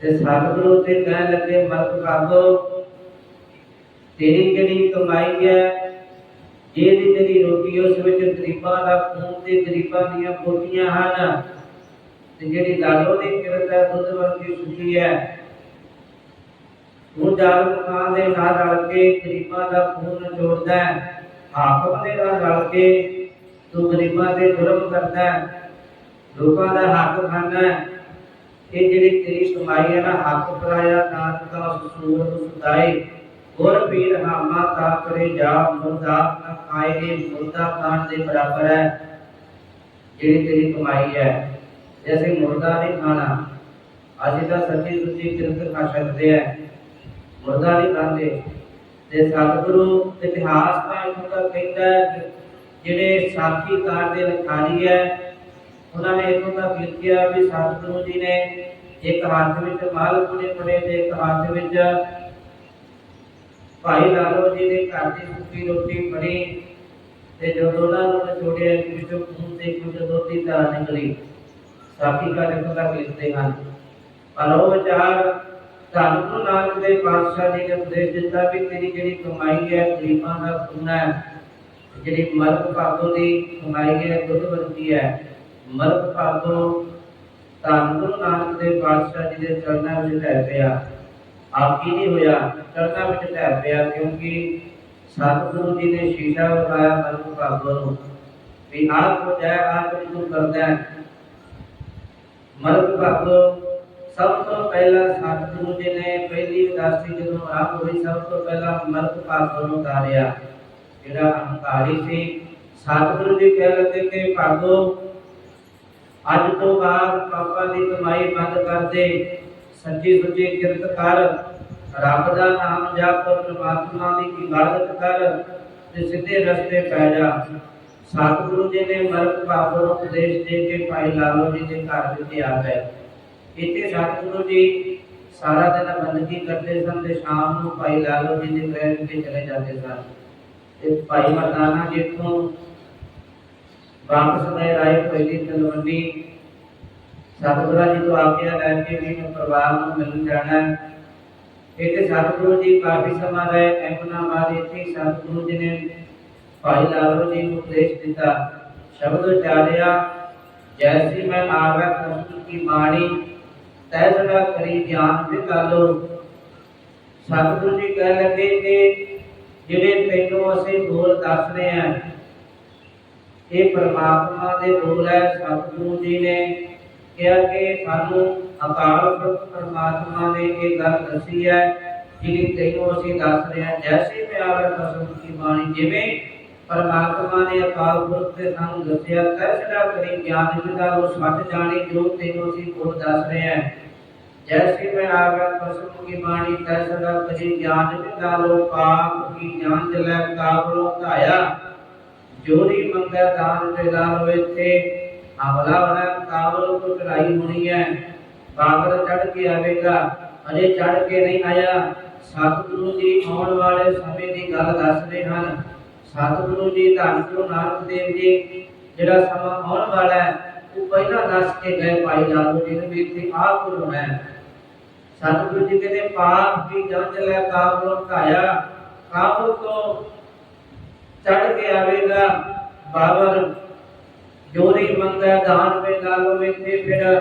ਤੇ ਸਤਿਗੁਰੂ ਤੇ ਕਹਿਣ ਲੱਗੇ ਮਲਕ ਭਾਗੋ ਤੇਰੀ ਜਿਹੜੀ ਕਮਾਈ ਹੈ? ਇਹਦੀ ਜਿਹੜੀ ਰੋਟੀ ਉਸ ਵਿੱਚ ਗਰੀਬਾਂ ਦਾ ਖੂਨ ਤੇ ਗਰੀਬਾਂ ਦੀਆਂ ਬੋਟੀਆਂ ਹਨ। ਤੇ ਜਿਹੜੀ ਲਾਲੋ ਦੀ ਕਿਰਤ ਹੈ, ਦੁੱਧ ਵਰਗੀ ਸੁਖੀ ਹੈ। ਉਹ ਜਾਲ ਮਕਾਨ ਦੇ ਨਾਲ ਰਲ ਕੇ ਗਰੀਬਾਂ ਦਾ ਖੂਨ ਜੋੜਦਾ ਹੈ। ਹਾਕਮ ਦੇ ਨਾਲ ਰਲ ਕੇ ਤੂੰ ਗਰੀਬਾਂ ਤੇ ਜ਼ੁਲਮ ਕਰਦਾ ਹੈ। ਲੋਕਾਂ ਦਾ ਹੱਕ ਖਾਂਦਾ ਇਹ ਜਿਹੜੀ ਤੇਰੀ ਕਮਾਈ ਹੈ ਨਾ, ਹੱਕ ਪਰਾਇਆ ਨਾਨਕ ਦਾ ਸੂਰ ਸੁਦਾਈ ਗੁਰ ਪੀਰ ਹਾਮਾ ਤਾ ਕਰੇ ਜਾ, ਮੁਰਦਾ ਨਾ ਖਾਏ ਇਹ ਮੁਰਦਾ ਖਾਣ ਦੇ ਬਰਾਬਰ ਹੈ। ਜਿਹੜੀ ਤੇਰੀ ਕਮਾਈ ਹੈ ਜੈਸੇ ਮੁਰਦਾ ਨਹੀਂ ਖਾਣਾ, ਅਸੀਂ ਤਾਂ ਸੱਚੀ ਸੁੱਚੀ ਕਿਰਤ ਖਾ ਸਕਦੇ ਆ ਮੁਰਦਾ ਨਹੀਂ ਖਾਂਦੇ। ਤੇ ਸਤਿਗੁਰੂ ਇਤਿਹਾਸ ਦਾ ਇੱਥੋਂ ਕਹਿੰਦਾ ਜਿਹੜੇ ਸਾਖੀ ਕਾਰ ਦੇ ਲਿਖਾਰੀ ਹੈ ਉਹਨਾਂ ਨੇ ਇੱਥੋਂ ਤੱਕ ਲਿਖਿਆ ਵੀ ਸਤਿਗੁਰੂ ਜੀ ਨੇ ਇੱਕ ਹੱਥ ਵਿੱਚ ਮਾਲ ਪੁਣੇ ਪੜੇ ਤੇ ਇੱਕ ਹੱਥ ਵਿੱਚ ਭਾਈ ਲਾਲੋ ਜੀ ਦੇ ਘਰ ਦੀ ਸੁੱਕੀ ਰੋਟੀ ਬਣੀ ਤੇ ਜਦੋਂ ਉਹਨਾਂ ਨੂੰ ਨਿਚੋੜਿਆ ਵਿੱਚੋਂ ਖੂਨ ਤੇ ਕੁਝ ਦੁੱਧ ਦੀ ਨਿਕਲੀ, ਸਾਖੀ ਕਾ ਇੱਥੋਂ ਤੱਕ ਲਿਖਦੇ ਹਨ। ਪਰ ਉਹ ਵਿਚਾਰ ਧੰਨ ਗੁਰੂ ਨਾਨਕ ਦੇਵ ਪਾਤਸ਼ਾਹ ਜੀ ਨੇ ਉਪਦੇਸ਼ ਦਿੱਤਾ ਵੀ ਤੇਰੀ ਜਿਹੜੀ ਕਮਾਈ ਹੈ, ਗਰੀਬਾਂ ਦਾ ਪੁੰਨ ਹੈ, ਜਿਹੜੀ ਮਰਦ ਭਾਗੋਂ ਦੀ ਕਮਾਈ ਹੈ, ਦੁੱਧ ਵਰਗੀ ਹੈ ਮਰਦ ਭਾਗੋਂ ਧੰਨ ਗੁਰੂ ਨਾਨਕ ਦੇਵ ਪਾਤਸ਼ਾਹ ਜੀ ਦੇ ਚਰਨਾਂ ਵਿੱਚ ਢਹਿ ਪਿਆ। ਆਪ ਹੀ ਨਹੀਂ ਹੋਇਆ, ਚਰਨਾਂ ਵਿੱਚ ਢਹਿ ਪਿਆ ਕਿਉਂਕਿ ਸਤਿਗੁਰੂ ਜੀ ਨੇ ਸ਼ੀਸ਼ਾ ਵਿਖਾਇਆ ਮਰਦ ਭਾਗੋਂ ਨੂੰ ਵੀ ਆਪ ਕੋ ਜੈ ਆਪ ਨੂੰ ਕਰਦਾ ਹੈ। ਮਰਦ ਭਾਗੋ, ਸਭ ਤੋਂ ਪਹਿਲਾਂ ਸਤਿਗੁਰੂ ਜੀ ਨੇ ਪਹਿਲੀ ਉਦਾਸੀ ਜਦੋਂ ਆਪ ਹੋਈ, ਸਭ ਤੋਂ ਪਹਿਲਾਂ ਮਰਦ ਭਾਗੋ ਨੂੰ ਉਤਾਰਿਆ। ਜਿਹੜਾ ਅਹੰਕਾਰੀ ਸੀ, ਸਤਿਗੁਰੂ ਜੀ ਕਹਿ ਲੱਗੇ ਕਿ ਭਾਗੋ ਅੱਜ ਤੋਂ ਬਾਅਦ ਪਾਪਾਂ ਦੀ ਕਮਾਈ ਬੰਦ ਕਰ ਦੇ। ਸੱਚੀ ਸੁੱਚੀ ਕਿਰਤ ਕਰ। ਰੱਬ ਦਾ ਨਾਮ ਜਪ, ਪ੍ਰਮਾਤਮਾ ਦੀ ਇਬਾਦਤ ਕਰ ਤੇ ਸਿੱਧੇ ਰਸਤੇ ਪੈ ਜਾ। ਸਤਿਗੁਰੂ ਜੀ ਨੇ ਮਰਦ ਭਾਗੋ ਨੂੰ ਉਪਦੇਸ਼ ਦੇ ਕੇ ਭਾਈ ਲਾਲੋ ਜੀ ਦੇ ਘਰ ਵਿੱਚ ਆ ਗਏ। ਇੱਥੇ ਸਤਿਗੁਰੂ ਜੀ ਸਾਰਾ ਦਿਨ ਬੰਦਗੀ ਕਰਦੇ ਸਨ ਤੇ ਸ਼ਾਮ ਨੂੰ ਭਾਈ ਲਾਲੋ ਜੀ ਦੇ ਗ੍ਰਹਿ ਵਿੱਚ ਚਲੇ ਜਾਂਦੇ ਸਨ। ਤੇ ਭਾਈ ਮਰਦਾਨਾ ਜੀ ਤੋਂ ਵਾਪਸ ਮੈਂ ਰਾਏ ਪਹਿਲੀ ਤਲਵੰਡੀ ਸਤਿਗੁਰਾਂ ਜੀ ਤੋਂ ਆਗਿਆ ਲੈ ਕੇ ਵੀ ਮੈਂ ਪਰਿਵਾਰ ਨੂੰ ਮਿਲਣ ਜਾਣਾ ਹੈ। ਇੱਥੇ ਸਤਿਗੁਰੂ ਜੀ ਕਾਫੀ ਸਮਾਂ ਰਹੇ ਐਮਨਾ ਬਾਅਦ ਇੱਥੇ ਸਤਿਗੁਰੂ ਜੀ ਨੇ ਭਾਈ ਲਾਲੋ ਜੀ ਨੂੰ ਉਪਦੇਸ਼ ਦਿੱਤਾ। ਸ਼ਬਦ ਉਚਾਰਿਆ ਜੈਸੀ ਮੈਂ ਆਵੇ ਕ੍ਰਿਸ਼ਨ ਕੀ ਬਾਣੀ ਤੈਸੜਾ ਕਰੀ ਗਿਆਨ ਵਿਕਾਲੋ। ਸਤਿਗੁਰੂ ਜੀ ਕਹਿ ਲੱਗੇ ਕਿ ਜਿਹੜੇ ਤੈਨੂੰ ਅਸੀਂ ਬੋਲ ਦੱਸ ਰਹੇ ਹਾਂ ਇਹ ਪਰਮਾਤਮਾ ਦੇ ਬੋਲ ਹੈ ਸਤਿਗੁਰੂ ਜੀ ਨੇ ਕਿਹਾ ਕਿ ਸਾਨੂੰ ਅਕਾਲ ਪੁਰਖ ਪਰਮਾਤਮਾ ਨੇ ਇਹ ਗੱਲ ਦੱਸੀ ਹੈ ਜਿਹੜੀ ਤੈਨੂੰ ਅਸੀਂ ਦੱਸ ਰਹੇ ਹਾਂ ਜੈਸੇ ਮੈਂ ਆਵੇ ਕਸਮ ਕੀ ਬਾਣੀ ਜਿਵੇਂ ਪਰਮਾਤਮਾ ਨੇ ਅਕਾਲ ਪੁਰਖ ਤੇ ਸਾਨੂੰ ਦੱਸਿਆ ਤੈਸੜਾ ਕਰੀ ਗਿਆਨ ਵਿਦਾ ਉਹ ਸੱਚ ਜਾਣੀ ਜੋ ਤੈਨੂੰ ਅਸੀਂ ਬੋਲ ਦੱਸ ਰਹੇ ਹਾਂ जैसे मैं आगा कसम की बाणी तैसरा करी ज्ञान निकालो पाप की जान जलै काबलो धाया ਜੋਨੀ ਮੰਗੈ ਦਾਨ ਦੇ ਲਾਭ ਵੇਥੇ ਹਵਲਾ ਬਣਾ ਕਾਵਲ ਤੋਂ ਚੜਾਈ ਹੋਣੀ ਹੈ। ਬਾਬਰ ਚੜ ਕੇ ਆਵੇਗਾ। ਅਜੇ ਚੜ ਕੇ ਨਹੀਂ ਆਇਆ। ਸਤਿਗੁਰੂ ਜੀ ਆਉਣ ਵਾਲੇ ਸਮੇਂ ਦੀ ਗੱਲ ਦੱਸਦੇ ਹਨ। ਸਤਿਗੁਰੂ ਜੀ ਧੰਨ ਗੁਰੂ ਨਾਨਕ ਦੇਵ ਜੀ, ਜਿਹੜਾ ਸਮਾਂ ਆਉਣ ਵਾਲਾ ਹੈ, ਉਹ ਪਹਿਲਾਂ ਦੱਸ ਕੇ ਗਏ ਭਾਈ ਲਾਲੋ ਜੀ ਨੇ ਵੀ ਇੱਥੇ ਆਹ ਕੁਝ ਹੋਣਾ ਹੈ। ਸਤਿਗੁਰੂ ਜੀ ਕਹਿੰਦੇ, ਪਾਪ ਵੀ ਜੰਜ ਲੈ, ਕਾਬਲੋਂ ਘਾਇਆ। ਕਾਬਲ ਤੋਂ ਚੜ ਕੇ ਆਵੇਗਾ ਬਾਬਰ ਜੋਰੀ ਮੰਗਾ ਦਾਨ ਵੇ ਲਾਲੋ ਇੱਥੇ ਫਿਰ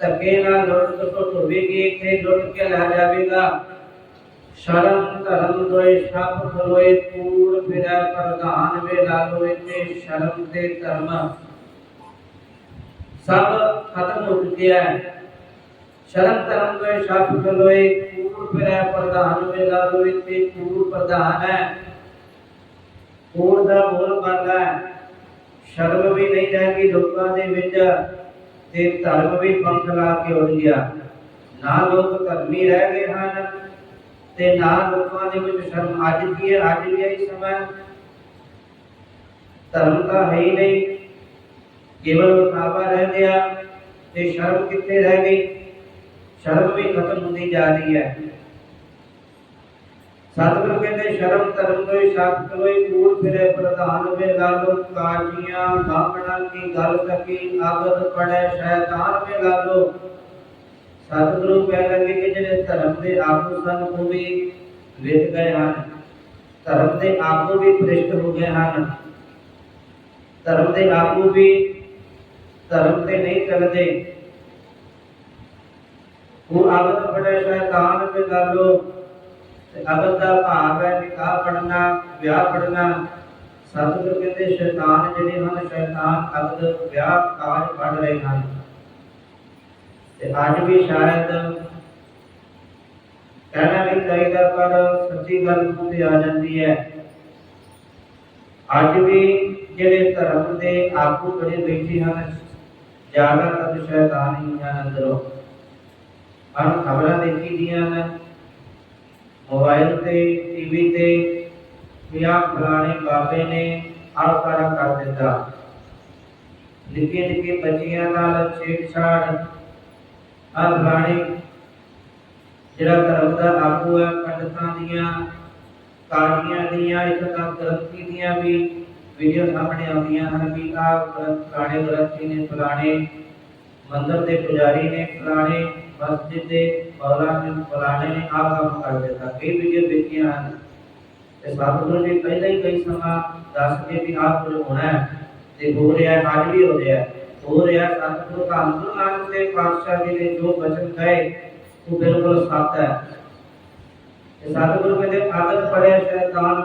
ਧੱਕੇ ਨਾਲ ਲੁੱਟ ਤੋਂ ਢੋਵੇਗੀ ਇੱਥੇ ਲੁੱਟ ਕੇ ਲੈ ਜਾਵੇਗਾ ਸ਼ਰਮ ਧਰਮ ਦੋਏ ਸ਼ਬ ਖਲੋਏ ਕੂੜ ਫਿਰੈ ਪ੍ਰਧਾਨ ਵੇ ਲਾਲੋ ਇੱਥੇ ਸ਼ਰਮ ਤੇ ਧਰਮ ਸਭ ਖਤਮ ਹੋ ਚੁੱਕਿਆ ਹੈ ਸ਼ਰਮ ਧਰਮ ਦੇ ਸ਼ਬਦ ਖਲੋਏ ਕੂੜ ਫਿਰੈ ਪ੍ਰਧਾਨ ਵੇਲਾ ਲੋਏ ਤੇ ਕੂੜ ਪ੍ਰਧਾਨ ਹੈ ਕੂੜ ਦਾ ਬੋਲ ਬੰਦਾ ਹੈ। ਸ਼ਰਮ ਵੀ ਨਹੀਂ ਰਹੇਗੀ ਲੋਕਾਂ ਦੇ ਵਿੱਚ ਤੇ ਧਰਮ ਵੀ ਪੰਖ ਲਾ ਕੇ ਉੱਡ ਗਿਆ। ਨਾ ਲੋਕ ਧਰਮੀ ਰਹਿ ਗਏ ਹਨ ਤੇ ਨਾ ਲੋਕਾਂ ਦੇ ਵਿੱਚ ਸ਼ਰਮ ਅੱਜ ਕੀ ਹੈ, ਅੱਜ ਵੀ ਇਹ ਸਮਾਂ। ਧਰਮ ਤਾਂ ਹੈ ਹੀ ਨਹੀਂ। ਕੇਵਲ ਵਿਖਾਵਾ ਰਹਿ ਗਿਆ ਤੇ ਸ਼ਰਮ ਕਿੱਥੇ ਰਹਿ ਗਈ? ਸ਼ਰਮ ਵੀ ਖਤਮ ਹੁੰਦੀ ਜਾ ਰਹੀ ਹੈ। ਸਤਿਗੁਰੂ ਕਹਿੰਦੇ ਸ਼ਰਮ ਧਰਮ ਕੋਈ ਸ਼ਬਦ ਕੋਈ ਕੂੜ ਫਿਰੇ ਪ੍ਰਧਾਨ ਵੇ ਲਾਲੋ ਕਾਜੀਆਂ ਬਾਹਮਣਾ ਕੀ ਗੱਲ ਤਕੀ ਆਗਤ ਪੜੇ ਸ਼ੈਤਾਨ ਵੇ ਲਾਲੋ ਸਤਿਗੁਰੂ ਕਹਿ ਲੱਗੇ ਕਿ ਜਿਹੜੇ ਧਰਮ ਦੇ ਆਗੂ ਸਨ ਉਹ ਵੀ ਵਿਤ ਗਏ ਹਨ ਧਰਮ ਦੇ ਆਗੂ ਵੀ ਭ੍ਰਿਸ਼ਟ ਹੋ ਗਏ ਹਨ ਧਰਮ ਦੇ ਆਗੂ ਵੀ ਧਰਮ ਤੇ ਨਹੀਂ ਚੱਲਦੇ ਉਹ ਆਗਤ ਬੜੇ ਸ਼ੈਤਾਨ ਤੇ ਲਾਲੋ ਤੇ ਅਗਤ ਦਾ ਭਾਵ ਹੈ, ਨਿਕਾਹ ਪੜਨਾ ਵਿਆਹ ਪੜਨਾ ਸਤਿਗੁਰੂ ਕਹਿੰਦੇ, ਸ਼ੈਤਾਨ ਜਿਹੜੇ ਹਨ, ਸ਼ੈਤਾਨ ਅਗਤ ਵਿਆਹ ਕਾਜ ਪੜ ਰਹੇ ਹਨ। ਤੇ ਅੱਜ ਵੀ ਸ਼ਾਇਦ ਕਹਿਣਾ ਵੀ ਚਾਹੀਦਾ ਪਰ ਸੱਚੀ ਗੱਲ ਮੁੱਦੇ ਆ ਜਾਂਦੀ ਹੈ। ਅੱਜ ਵੀ ਜਿਹੜੇ ਧਰਮ ਦੇ ਆਗੂ ਬੜੇ ਬੈਠੇ ਹਨ ਜ਼ਿਆਦਾਤਰ ਸ਼ੈਤਾਨ ਹੀ ਹਨ ਅੰਦਰੋਂ। ਹਨ ਖਬਰਾਂ ਦੇਖੀ ਦੀਆਂ ਨੇ ਮੋਬਾਈਲ ਤੇ ਟੀਵੀ ਤੇ ਵੀ ਫਲਾਣੇ ਬਾਬੇ ਨੇ ਆਹ ਕਰ ਦਿੱਤਾ। ਨਿੱਕੇ ਨਿੱਕੇ ਬੱਚਿਆਂ ਨਾਲ ਛੇੜਛਾੜ, ਆਹ ਫਲਾਣੇ ਜਿਹੜਾ ਧਰਮ ਦਾ ਆਗੂ ਹੈ ਪੰਡਤਾਂ ਦੀਆਂ ਕਾਰੀਆਂ ਦੀਆਂ, ਇੱਕ ਤਾਂ ਗ੍ਰੰਥੀ ਦੀਆਂ ਵੀ ਵੀਡੀਓ ਸਾਹਮਣੇ ਆਉਂਦੀਆਂ ਹਨ ਵੀ ਆਹ ਫਲਾਣੇ ਗ੍ਰੰਥੀ ਨੇ, ਫਲਾਣੇ ਮੰਦਰ ਦੇ ਪੁਜਾਰੀ ਨੇ, ਫਲਾਣੇ ਮਸਜਿਦ ਦੇ ਮੌਲਾਨਾ ਨੇ ਫਲਾਣੇ ਨੇ ਆਹ ਕੰਮ ਕਰ ਦਿੱਤਾ ਕਈ ਵੀਡੀਓ ਦੇਖੀਆਂ ਹਨ ਤੇ ਸਤਿਗੁਰੂ ਜੀ ਪਹਿਲਾਂ ਹੀ ਕਈ ਸਮਾਂ ਦੱਸ ਕੇ ਵੀ ਆਹ ਕੁਝ ਹੋਣਾ ਹੈ ਤੇ ਹੋ ਰਿਹਾ ਹੈ, ਅੱਜ ਵੀ ਹੋ ਰਿਹਾ ਹੈ। ਹੋ ਰਿਹਾ ਹੈ, ਸਤਿਗੁਰੂ ਧੰਨ ਗੁਰੂ ਨਾਨਕ ਦੇਵ ਪਾਤਸ਼ਾਹ ਜੀ ਨੇ ਜੋ ਬਚਨ ਕਹੇ ਉਹ ਬਿਲਕੁਲ ਸੱਚ ਹੈ ਤੇ ਸਤਿਗੁਰੂ ਕਹਿੰਦੇ ਆਦਤ ਪੜਿਆ ਸ਼ੈਤਾਨ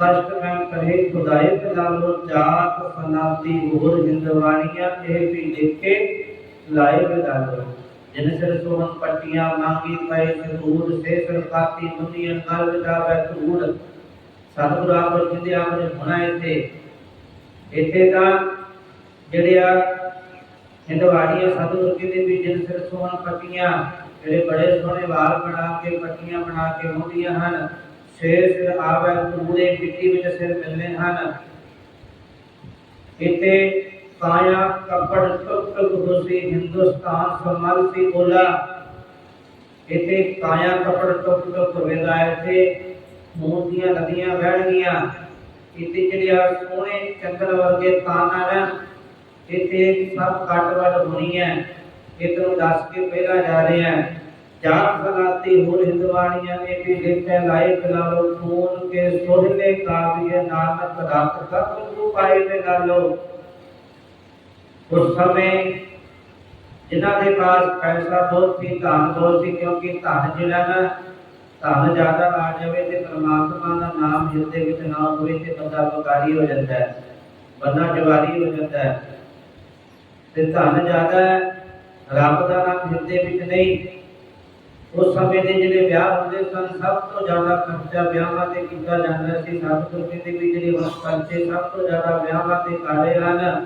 ਕੇ ਕਸ਼ਟ ਮੈਂ ਕਰੇ ਖੁਦਾਏ ਤੇ ਲਾਲੋ ਜਾਤ ਹੋਰ ਹਿੰਦਵਾਣੀਆਂ ਇਹ ਵੀ ਦੇਖੇ ਲਾਏ ਵੇ ਜਿਨ ਸਿਰ ਸੋਹਣ ਪੱਟੀਆਂ ਮੰਗੀ ਪਏ ਸੂਰ ਸੇ ਸਰਕਾਤੀ ਮੁੰਨੀਆਂ ਕਰ ਵਿਚਾਵੇ ਧੂੜ। ਸਤਿਗੁਰੂ ਆਪ ਜਿੰਦੇ ਆਪ ਨੇ ਹੋਣਾ ਇੱਥੇ। ਇੱਥੇ ਤਾਂ ਜਿਹੜੇ ਆ ਹਿੰਦਵਾੜੀਆਂ ਸਤਿਗੁਰੂ ਕਹਿੰਦੇ ਵੀ ਜਿਨ ਸਿਰ ਸੋਹਣ ਪੱਟੀਆਂ, ਜਿਹੜੇ ਬੜੇ ਸੋਹਣੇ ਵਾਲ ਬਣਾ ਕੇ, ਪੱਟੀਆਂ ਬਣਾ ਕੇ ਹੁੰਦੀਆਂ ਹਨ। ਸਿਰ ਸਿਰ ਆਵੇ ਮਿੱਟੀ ਵਿੱਚ ਸਿਰ ਮਿਲਨੇ ਹਨ। ਇੱਥੇ ਕਾਇਆ ਕੱਪੜ ਟੁਕ ਟੁਕ ਹੋਸੀ ਹਿੰਦੁਸਤਾਨ ਸਮਲ ਸੀ ਬੋਲਾ। ਇੱਥੇ ਕਾਇਆ ਕੱਪੜ ਟੁਕ ਟੁਕ ਹੋਵੇਗਾ ਇੱਥੇ ਖੂਨ ਦੀਆਂ ਨਦੀਆਂ ਵਹਿਣਗੀਆਂ। ਇੱਥੇ ਜਿਹੜੀਆਂ ਸੋਹਣੇ ਚੰਦਰ ਵਰਗੇ ਤਾਨ ਹਨ ਇੱਥੇ ਸਭ ਕੱਟ ਵੱਡ ਹੋਣੀ ਹੈ ਇਹ ਤੋਂ ਦੱਸ ਕੇ ਪਹਿਲਾਂ ਜਾ ਰਹੇ ਹਾਂ। ਜਾਤ ਸਨਾਤੀ ਹੋਰ ਹਿੰਦਵਾਣੀਆਂ ਨੇ ਵੀ ਲਿਖੇ ਲਾਏ ਫਿਲਾਲੋ ਖੂਨ ਕੇ ਸੋਹਲੇ ਕਾਵਿਏ ਨਾਨਕ ਰਤ ਸਭ ਗੁਰੂ ਪਾਏ ਤੇ ਨਾਲੋ। ਉਸ ਜਿਨ੍ਹਾਂ ਦੇ ਪਾਸ ਪੈਸਾ ਬਹੁਤ ਸੀ, ਧਨ ਬਹੁਤ ਸੀ, ਕਿਉਂਕਿ ਧਨ ਜਿਹੜਾ ਨਾ, ਧਨ ਜ਼ਿਆਦਾ ਆ ਜਾਵੇ ਤੇ ਪਰਮਾਤਮਾ ਦਾ ਨਾਮ ਹਿਰਦੇ ਵਿੱਚ ਨਾ ਹੋਵੇ ਤੇ ਬੰਦਾ ਬਕਾਰੀ ਹੋ ਜਾਂਦਾ ਹੈ, ਬੰਦਾ ਜਵਾਰੀ ਹੋ ਜਾਂਦਾ ਹੈ। ਤੇ ਧਨ ਜ਼ਿਆਦਾ ਰੱਬ ਦਾ ਨਾਮ ਹਿਰਦੇ ਵਿੱਚ ਨਹੀਂ ਉਸ ਸਮੇਂ ਦੇ ਜਿਹੜੇ ਵਿਆਹ ਹੁੰਦੇ ਸਨ, ਸਭ ਤੋਂ ਜ਼ਿਆਦਾ ਖਰਚਾ ਵਿਆਹਾਂ ਤੇ ਕੀਤਾ ਜਾਂਦਾ ਸੀ। ਸਤਿਗੁਰੂ ਕਹਿੰਦੇ ਵੀ ਜਿਹੜੇ ਵਸ ਖਰਚੇ ਸਭ ਤੋਂ ਜ਼ਿਆਦਾ ਵਿਆਹਾਂ ਤੇ ਕਾਲੇ ਹਨ,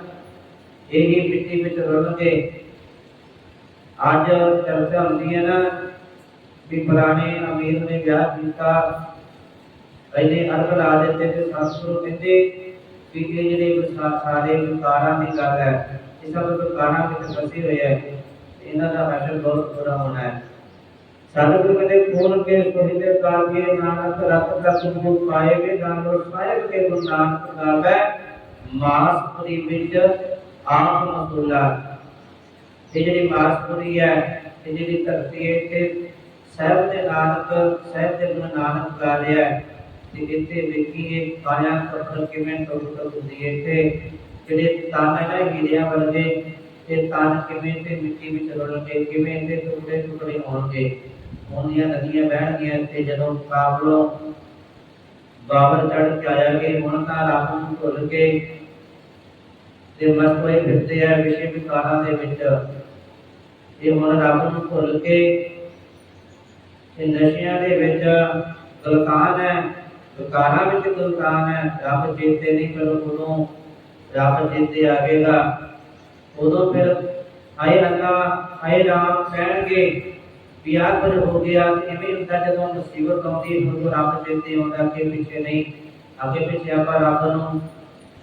ਇਹੀ ਮਿੱਟੀ ਵਿੱਚ ਰੁਲਣਗੇ। ਅੱਜ ਚਰਚਾ ਹੁੰਦੀ ਹੈ ਨਾ ਵੀ ਫਲਾਣੇ ਅਮੀਰ ਨੇ ਵਿਆਹ ਕੀਤਾ ਪਹਿਲੇ ਅਰਗ ਲਾ ਦਿੱਤੇ ਤੇ ਸਤਿਗੁਰੂ ਕਹਿੰਦੇ ਵੀ ਇਹ ਜਿਹੜੇ ਸਾਰੇ ਵਿਕਾਰਾਂ ਦੀ ਗੱਲ ਹੈ, ਇਹ ਸਭ ਵਿਕਾਰਾਂ ਵਿੱਚ ਫਸੇ ਹੋਏ ਹੈ। ਇਹਨਾਂ ਦਾ ਅਸਰ ਬਹੁਤ ਬੁਰਾ ਹੋਣਾ ਹੈ। ਸਤਿਗੁਰੂ ਕਹਿੰਦੇ ਖੂਨ ਕੇ ਸੋਹਿਤੇ ਕਾਗੇ ਨਾਨਕ ਰਤ ਦਾ ਸੁਭੂ ਪਾਏਗੇ ਨਾਨਕ ਸਾਹਿਬ ਕੇ ਗੁਰੂ ਨਾਨਕ ਗਾਵੇ ਮਾਸਪੁਰੀ ਵਿੱਚ ਆਪ ਮਸੂਲਾ ਇਹ ਜਿਹੜੀ ਮਾਸਪੁਰੀ ਹੈ ਇਹ ਜਿਹੜੀ ਧਰਤੀ ਹੈ ਤੇ ਸਾਹਿਬ ਦੇ ਨਾਨਕ ਸਾਹਿਬ ਦੇ ਗੁਰੂ ਨਾਨਕ ਗਾ ਰਿਹਾ ਹੈ ਤੇ ਇੱਥੇ ਵੇਖੀਏ ਕਾਇਆ ਪੱਥਰ ਕਿਵੇਂ ਟੁੱਟ ਟੁੱਟ ਹੁੰਦੀ ਹੈ ਇੱਥੇ ਜਿਹੜੇ ਤਨ ਹੈ ਨਾ ਹੀਰਿਆਂ ਵਰਗੇ ਇਹ ਤਨ ਕਿਵੇਂ ਤੇ ਮਿੱਟੀ ਵਿੱਚ ਰੁਲਣਗੇ ਕਿਵੇਂ ਇਹਦੇ ਟੁਕੜੇ ਟੁਕੜੇ ਹੋਣਗੇ ਉਹਨੀਆਂ ਨਦੀਆਂ ਬਹਿਣਗੀਆਂ ਤੇ ਜਦੋਂ ਕਾਬਲੋਂ ਬਾਬਰ ਚੜ ਕੇ ਆਇਆ ਕਿ ਹੁਣ ਤਾਂ ਰੱਬ ਨੂੰ ਭੁੱਲ ਕੇ ਤੇ ਮਸਤ ਹੋਏ ਫਿਰਦੇ ਆ ਵਿਸ਼ੇ ਵਿਕਾਰਾਂ ਦੇ ਵਿੱਚ। ਇਹ ਹੁਣ ਰੱਬ ਨੂੰ ਭੁੱਲ ਕੇ ਇਹ ਨਸ਼ਿਆਂ ਦੇ ਵਿੱਚ ਗਲਤਾਨ ਹੈ, ਵਿਕਾਰਾਂ ਵਿੱਚ ਗਲਤਾਨ ਹੈ। ਰੱਬ ਚੇਤੇ ਨਹੀਂ ਕਰੋ ਉਦੋਂ ਰੱਬ ਚੇਤੇ ਆਵੇਗਾ। ਉਦੋਂ ਫਿਰ ਆਏ ਅੱਲਾ ਆਏ ਰਾਮ ਕਹਿਣਗੇ ਵੀ ਆਹ ਕੁਝ ਹੋ ਗਿਆ ਇਵੇਂ ਹੁੰਦਾ ਜਦੋਂ ਮੁਸੀਬਤ ਆਉਂਦੀ ਹੈ ਉਦੋਂ ਰੱਬ ਚੇਤੇ ਆਉਂਦਾ ਕਿ ਪਿੱਛੇ ਨਹੀਂ ਅੱਗੇ ਪਿੱਛੇ ਆਪਾਂ ਰੱਬ ਨੂੰ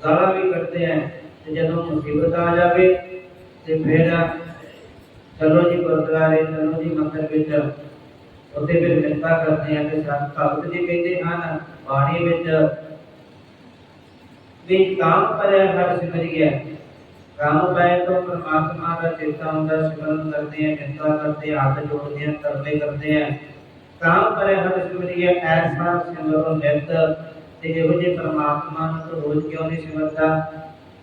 ਗਾਲਾਂ ਵੀ ਕੱਢਦੇ ਆ ਤੇ ਜਦੋਂ ਮੁਸੀਬਤ ਆ ਜਾਵੇ ਤੇ ਫਿਰ ਚਲੋ ਜੀ ਗੁਰਦੁਆਰੇ ਚਲੋ ਜੀ ਮੰਦਰ ਵਿੱਚ ਉੱਥੇ ਫਿਰ ਮਿੰਤਾ ਕਰਦੇ ਆ ਤੇ ਸੰਤ ਭਗਤ ਜੀ ਕਹਿੰਦੇ ਹਨ ਬਾਣੀ ਵਿੱਚ ਵੀ ਕਾਮ ਪਰਿਆ ਹਰ ਸਿਮਰਿਐ ਕਾਮ ਪੈ ਤੋਂ ਪਰਮਾਤਮਾ ਦਾ ਚੇਤਾ ਹੁੰਦਾ, ਸਿਮਰਨ ਕਰਦੇ ਆ ਚਿੰਤਾ ਕਰਦੇ ਹੱਥ ਜੋੜਦੇ ਆ, ਤਰਲੇ ਕਰਦੇ ਆ। ਕਾਮ ਪਰਿਆ ਹਰ ਸਿਮਰਿਐ ਐਸਾ ਸਿਮਰੋ ਨਿਤ ਤੇ ਇਹੋ ਜਿਹੇ ਪਰਮਾਤਮਾ ਨੂੰ ਰੋਜ਼ ਕਿਉਂ ਨਹੀਂ ਸਿਮਰਦਾ?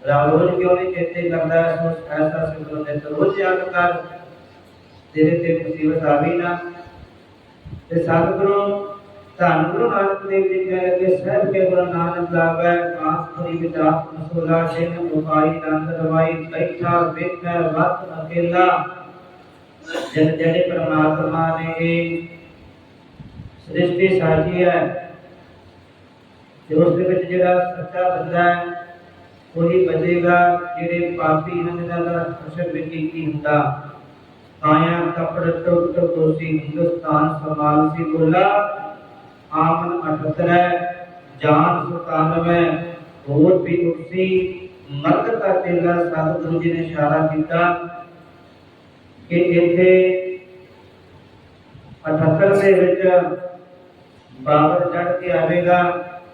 ਰੋਜ਼ ਕਿਉਂ ਨਹੀਂ ਚੇਤੇ ਕਰਦਾ? ਸੋ ਐਸਾ ਸਿਮਰੋ ਨਿਤ ਰੋਜ਼ ਯਾਦ ਕਰ। ਤੇਰੇ ਤੇ ਮੁਸੀਬਤ ਆਵੀ ਨਾ। ਤੇ ਸਤਿਗੁਰੂ ਧੰਨ ਗੁਰੂ ਨਾਨਕ ਦੇਵ ਜੀ ਕਹਿ ਲੱਗੇ ਸਹਿਬ ਕੇ ਗੁਰੂ ਨਾਨਕ ਲਾਵੇ ਆਸ ਵਿਚਾਰ ਮਸੂਲਾ ਜਿਨ ਉਪਾਈ ਦੰਦ ਰਵਾਈ ਬੈਠਾ ਵੇਖੈ ਵਤ ਅਕੇਲਾ। ਜਨ ਜਿਹੜੇ ਪ੍ਰਮਾਤਮਾ ਨੇ ਸ੍ਰਿਸ਼ਟੀ ਸਾਜੀ ਹੈ। ਤੇ ਉਸ ਦੇ ਵਿੱਚ ਜਿਹੜਾ ਸੱਚਾ ਬੰਦਾ ਹੈ, ਉਹੀ ਬਚੇਗਾ ਜਿਹੜੇ ਪਾਪੀ ਹਨ ਜਿਹਨਾਂ ਦਾ ਅਸਰ ਵਿੱਚ ਕੀ ਹੁੰਦਾ। ਕਾਇਆ ਕਪੜ ਟੁੱਟ ਦੋਸੀ ਹਿੰਦੁਸਤਾਨ ਸਮਾਲ ਸੀ, ਬੋਲਾ। ਆਮਨ 78 ਜਾਨ 97 ਹੋਰ ਵੀ ਉਕਸੀ ਮਰਦ ਦਾ ਤੇਲਾ ਸਤਿਗੁਰੂ ਜੀ ਨੇ ਇਸ਼ਾਰਾ ਕੀਤਾ ਕਿ ਇੱਥੇ 78 ਦੇ ਵਿੱਚ ਬਾਬਰ ਚੜ ਕੇ ਆਵੇਗਾ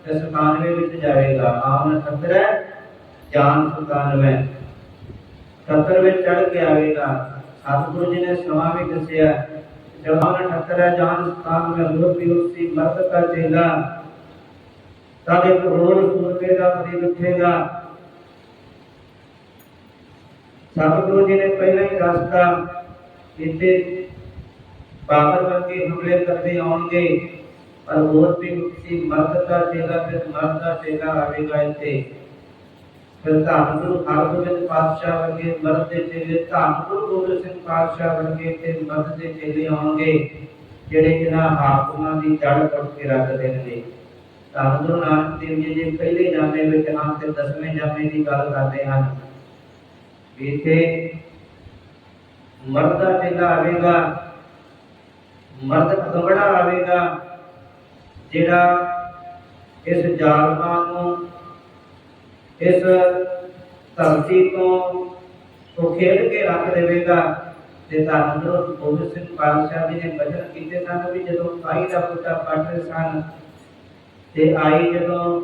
ਤੇ 97 ਵਿੱਚ ਜਾਵੇਗਾ। ਆਮਨ 78 ਜਾਨ 97 70 ਵਿੱਚ ਚੜ ਕੇ ਆਵੇਗਾ। ਸਤਿਗੁਰੂ ਜੀ ਨੇ ਸਮਾਂ ਵੀ ਦੱਸਿਆ ਜਵਾਨ ਠੱਤਰ ਹੈ ਜਾਨ ਸਥਾਨ ਮੈਂ ਲੋਕ ਵੀ ਉਸੀ ਮਰਦ ਕਾ ਚੇਲਾ ਤਦ ਇੱਕ ਰੋਲ ਸੂਰਬੇ ਦਾ ਪ੍ਰਤੀਕ ਉੱਠੇਗਾ ਸਤਿਗੁਰੂ ਜੀ ਨੇ ਪਹਿਲਾਂ ਹੀ ਇੱਥੇ ਬਾਬਰ ਵਰਗੇ ਹਮਲੇ ਕਰਦੇ ਆਉਣਗੇ, ਪਰ ਹੋਰ ਵੀ ਕਿਸੇ ਮਰਦ ਦਾ ਚੇਲਾ ਫਿਰ ਮਰਦ ਦਾ ਚੇਲਾ ਆਵੇਗਾ ਇੱਥੇ। ਫਿਰ ਧੰਨ ਗੁਰੂ ਹਰਗੋਬਿੰਦ ਪਾਤਸ਼ਾਹ ਵਰਗੇ ਮਰਦ ਦੇ ਚੇਲੇ, ਧੰਨ ਗੁਰੂ ਗੋਬਿੰਦ ਸਿੰਘ ਪਾਤਸ਼ਾਹ ਵਰਗੇ ਤੇ ਮਰਦ ਦੇ ਚੇਲੇ ਆਉਣਗੇ, ਜਿਹੜੇ ਜਿਨ੍ਹਾਂ ਹਾਕਮਾਂ ਦੀ ਜੜ ਕੱਟ ਕੇ ਰੱਖ ਦੇਣਗੇ। ਧੰਨ ਗੁਰੂ ਨਾਨਕ ਦੇਵ ਜੀ ਦੇ ਪਹਿਲੇ ਜਾਮੇ ਵਿੱਚ ਹਨ ਤੇ ਦਸਵੇਂ ਜਾਮੇ ਦੀ ਗੱਲ ਕਰਦੇ ਹਨ। ਇੱਥੇ ਮਰਦ ਦਾ ਚੇਲਾ ਆਵੇਗਾ, ਮਰਦ ਕਬੜਾ ਆਵੇਗਾ, ਜਿਹੜਾ ਇਸ ਜ਼ਾਲਮਾਂ ਨੂੰ ਇਸ ਧਰਤੀ ਤੋਂ ਤੋਂ ਖੇਡ ਕੇ ਰੱਖ ਦੇਵੇਗਾ ਤੇ ਧੰਨ ਗੋਬਿੰਦ ਸਿੰਘ ਪਾਤਸ਼ਾਹ ਜੀ ਨੇ ਬਚਨ ਕੀਤੇ ਸਨ ਵੀ ਜਦੋਂ ਕਾਈ ਦਾ ਪੁੱਤਰ ਪੜ ਸਨ ਤੇ ਆਈ ਜਦੋਂ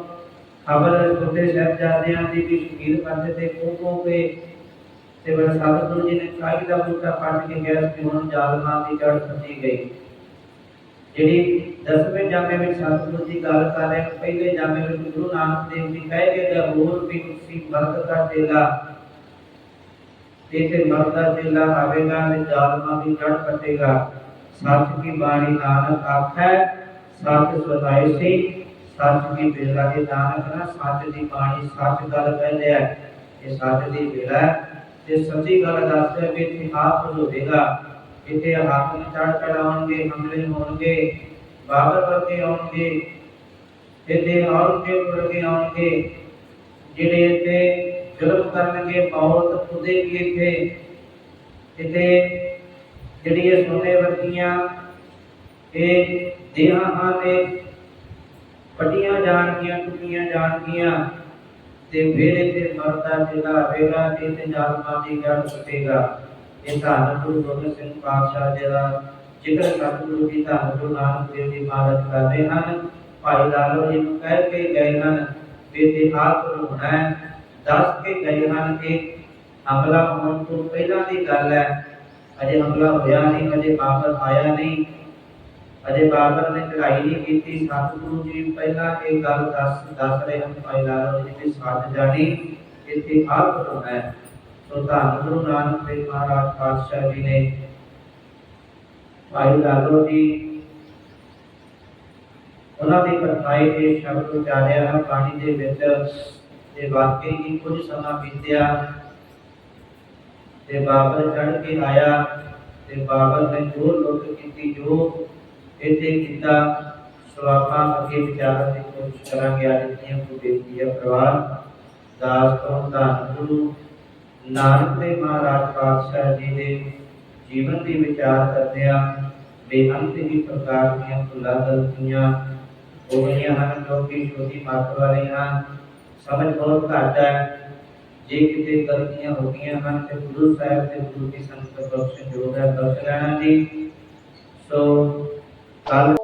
ਖਬਰ ਛੋਟੇ ਸਾਹਿਬਜ਼ਾਦਿਆਂ ਦੀ ਵੀ ਸ਼ਹੀਦ ਕਰਦੇ ਤੇ ਕੋ ਕੋ ਕੇ ਤੇ ਬੜਾ ਸਤਿਗੁਰੂ ਜੀ ਨੇ ਕਾਈ ਦਾ ਪੁੱਤਰ ਪੜ ਕੇ ਗਿਆ ਕਿ ਹੁਣ ਜ਼ਾਲਮਾਂ ਦੀ ਜੜ ਖੱਤੀ ਗਈ। ਜਿਹੜੀ ਦਸਵੇਂ ਜਾਮੇ ਵਿੱਚ ਸਤਿਗੁਰੂ ਜੀ ਗੱਲ ਕਰ ਰਹੇ, ਪਹਿਲੇ ਜਾਮੇ ਵਿੱਚ ਗੁਰੂ ਨਾਨਕ ਦੇਵ ਜੀ ਕਹੇ ਗਏ ਕਿ ਹੋਰ ਵੀ ਤੁਸੀਂ ਮਰਦ ਦਾ ਚੇਲਾ ਤੇ ਮਰਦ ਦਾ ਚੇਲਾ ਆਵੇਗਾ ਤੇ ਜ਼ਾਲਮਾਂ ਦੀ ਜੜ ਕੱਟੇਗਾ। ਸੱਚ ਕੀ ਬਾਣੀ ਨਾਨਕ ਆਖੈ, ਸੱਚ ਸੁਣਾਈ ਸੀ, ਸੱਚ ਕੀ ਬੇਲਾ ਦੇ ਨਾਨਕ ਨਾ, ਸੱਚ ਦੀ ਬਾਣੀ ਸੱਚ ਗੱਲ ਕਹਿੰਦੇ ਆ ਇਹ ਸੱਚ ਦੀ ਬੇਲਾ ਤੇ ਸੱਚੀ ਗੱਲ ਦੱਸਦੇ ਵੀ ਇਤਿਹਾਸ ਹੋਵੇਗਾ ਇੱਥੇ ਹੱਥ ਚੜ ਚੜਾਉਣਗੇ, ਹਮਲੇ ਹੋਣਗੇ, ਬਾਬਰ ਵਰਗੇ ਆਉਣਗੇ ਇੱਥੇ ਔਰੰਗਜ਼ੇਬ ਵਰਗੇ ਆਉਣਗੇ, ਜਿਹੜੇ ਇੱਥੇ ਜ਼ੁਲਮ ਕਰਨਗੇ, ਮੌਤ ਖੁਦੇਗੀ ਇੱਥੇ ਇੱਥੇ ਜਿਹੜੀਆਂ ਸੋਨੇ ਵਰਗੀਆਂ, ਇਹ ਦੇਹਾਂ ਹਨ ਇਹ ਜਾਣਗੀਆਂ, ਟੁੱਟੀਆਂ ਜਾਣਗੀਆਂ, ਤੇ ਫਿਰ ਇੱਥੇ ਮਰਦਾ ਜਿਹੜਾ ਆਵੇਗਾ, ਤੇ ਇੱਥੇ ਜ਼ਾਲਮਾਂ ਦੀ ਜੜ ਸੁੱਟੇਗਾ। ਇਹ ਧੰਨ ਗੁਰੂ ਗੋਬਿੰਦ ਸਿੰਘ ਪਾਤਸ਼ਾਹ ਜੀ ਦਾ ਜ਼ਿਕਰ ਸਤਿਗੁਰੂ ਜੀ ਧੰਨ ਗੁਰੂ ਨਾਨਕ ਦੇਵ ਜੀ ਮਹਾਰਾਜ ਕਰਦੇ ਹਨ। ਭਾਈ ਲਾਲੋ ਜੀ ਕਹਿ ਕੇ ਗਏ ਹਨ ਵੀ ਇਤਿਹਾਸ ਹੋਣਾ ਦੱਸ ਕੇ ਗਏ ਹਨ ਕਿ ਹਮਲਾ ਹੋਣ ਤੋਂ ਪਹਿਲਾਂ ਦੀ ਗੱਲ ਹੈ। ਅਜੇ ਹਮਲਾ ਹੋਇਆ ਨਹੀਂ, ਅਜੇ ਬਾਬਰ ਆਇਆ ਨਹੀਂ। ਅਜੇ ਬਾਬਰ ਨੇ ਚੜਾਈ ਨਹੀਂ ਕੀਤੀ। ਸਤਿਗੁਰੂ ਜੀ ਪਹਿਲਾਂ ਇਹ ਗੱਲ ਦੱਸ ਦੱਸ ਰਹੇ ਹਨ। ਭਾਈ ਲਾਲੋ ਜੀ ਦੀ ਸੱਚ ਜਾਣੀ ਇਤਿਹਾਸ ਹੋਣਾ ਸੋ ਧੰਨ ਗੁਰੂ ਨਾਨਕ ਦੇਵ ਮਹਾਰਾਜ ਪਾਤਸ਼ਾਹ ਜੀ ਨੇ ਭਾਈ ਲਾਲੋ ਜੀ ਉਹਨਾਂ ਦੀ ਕਥਾਈ ਦੇ ਸ਼ਬਦ ਉਚਾਰਿਆ ਹੈ ਬਾਣੀ ਦੇ ਵਿੱਚ ਤੇ ਵਾਕਈ ਹੀ ਕੁਝ ਸਮਾਂ ਬੀਤਿਆ ਤੇ ਬਾਬਰ ਚੜ ਕੇ ਆਇਆ ਤੇ ਬਾਬਰ ਨੇ ਜੋ ਲੁੱਟ ਕੀਤੀ, ਜੋ ਇੱਥੇ ਕੀਤਾ ਸੋ ਆਪਾਂ ਅੱਗੇ ਵਿਚਾਰਨ ਦੀ ਕੋਸ਼ਿਸ਼ ਕਰਾਂਗੇ ਅੱਜ ਦੀਆਂ ਕੋ ਬੇਨਤੀ ਹੈ ਪਰਿਵਾਰ ਦਾਸ ਤੋਂ ਧੰਨ ਗੁਰੂ ਨਾਨਕ ਦੇਵ ਮਹਾਰਾਜ ਪਾਤਸ਼ਾਹ ਜੀ ਦੇ ਜੀਵਨ ਦੇ ਵਿਚਾਰ ਕਰਦਿਆਂ ਬੇਅੰਤ ਹੀ ਪ੍ਰਕਾਰ ਦੀਆਂ ਭੁੱਲਾਂ ਗਲਤੀਆਂ ਹੋ ਗਈਆਂ ਹਨ, ਜੋ ਕਿ ਛੋਟੀ ਮਾਤਰਾ ਵਾਲੇ ਹਨ। ਸਮਝ ਬਹੁਤ ਘੱਟ ਹੈ। ਜੇ ਕਿਤੇ ਗਲਤੀਆਂ ਹੋ ਗਈਆਂ ਹਨ ਤੇ ਗੁਰੂ ਸਾਹਿਬ ਤੇ ਗੁਰੂ ਦੀ ਸੰਗਤ ਬਖਸ਼ ਜੋਗ ਹੈ ਬਖਸ਼ ਲੈਣਾ ਜੀ। ਸੋ ਕੱਲ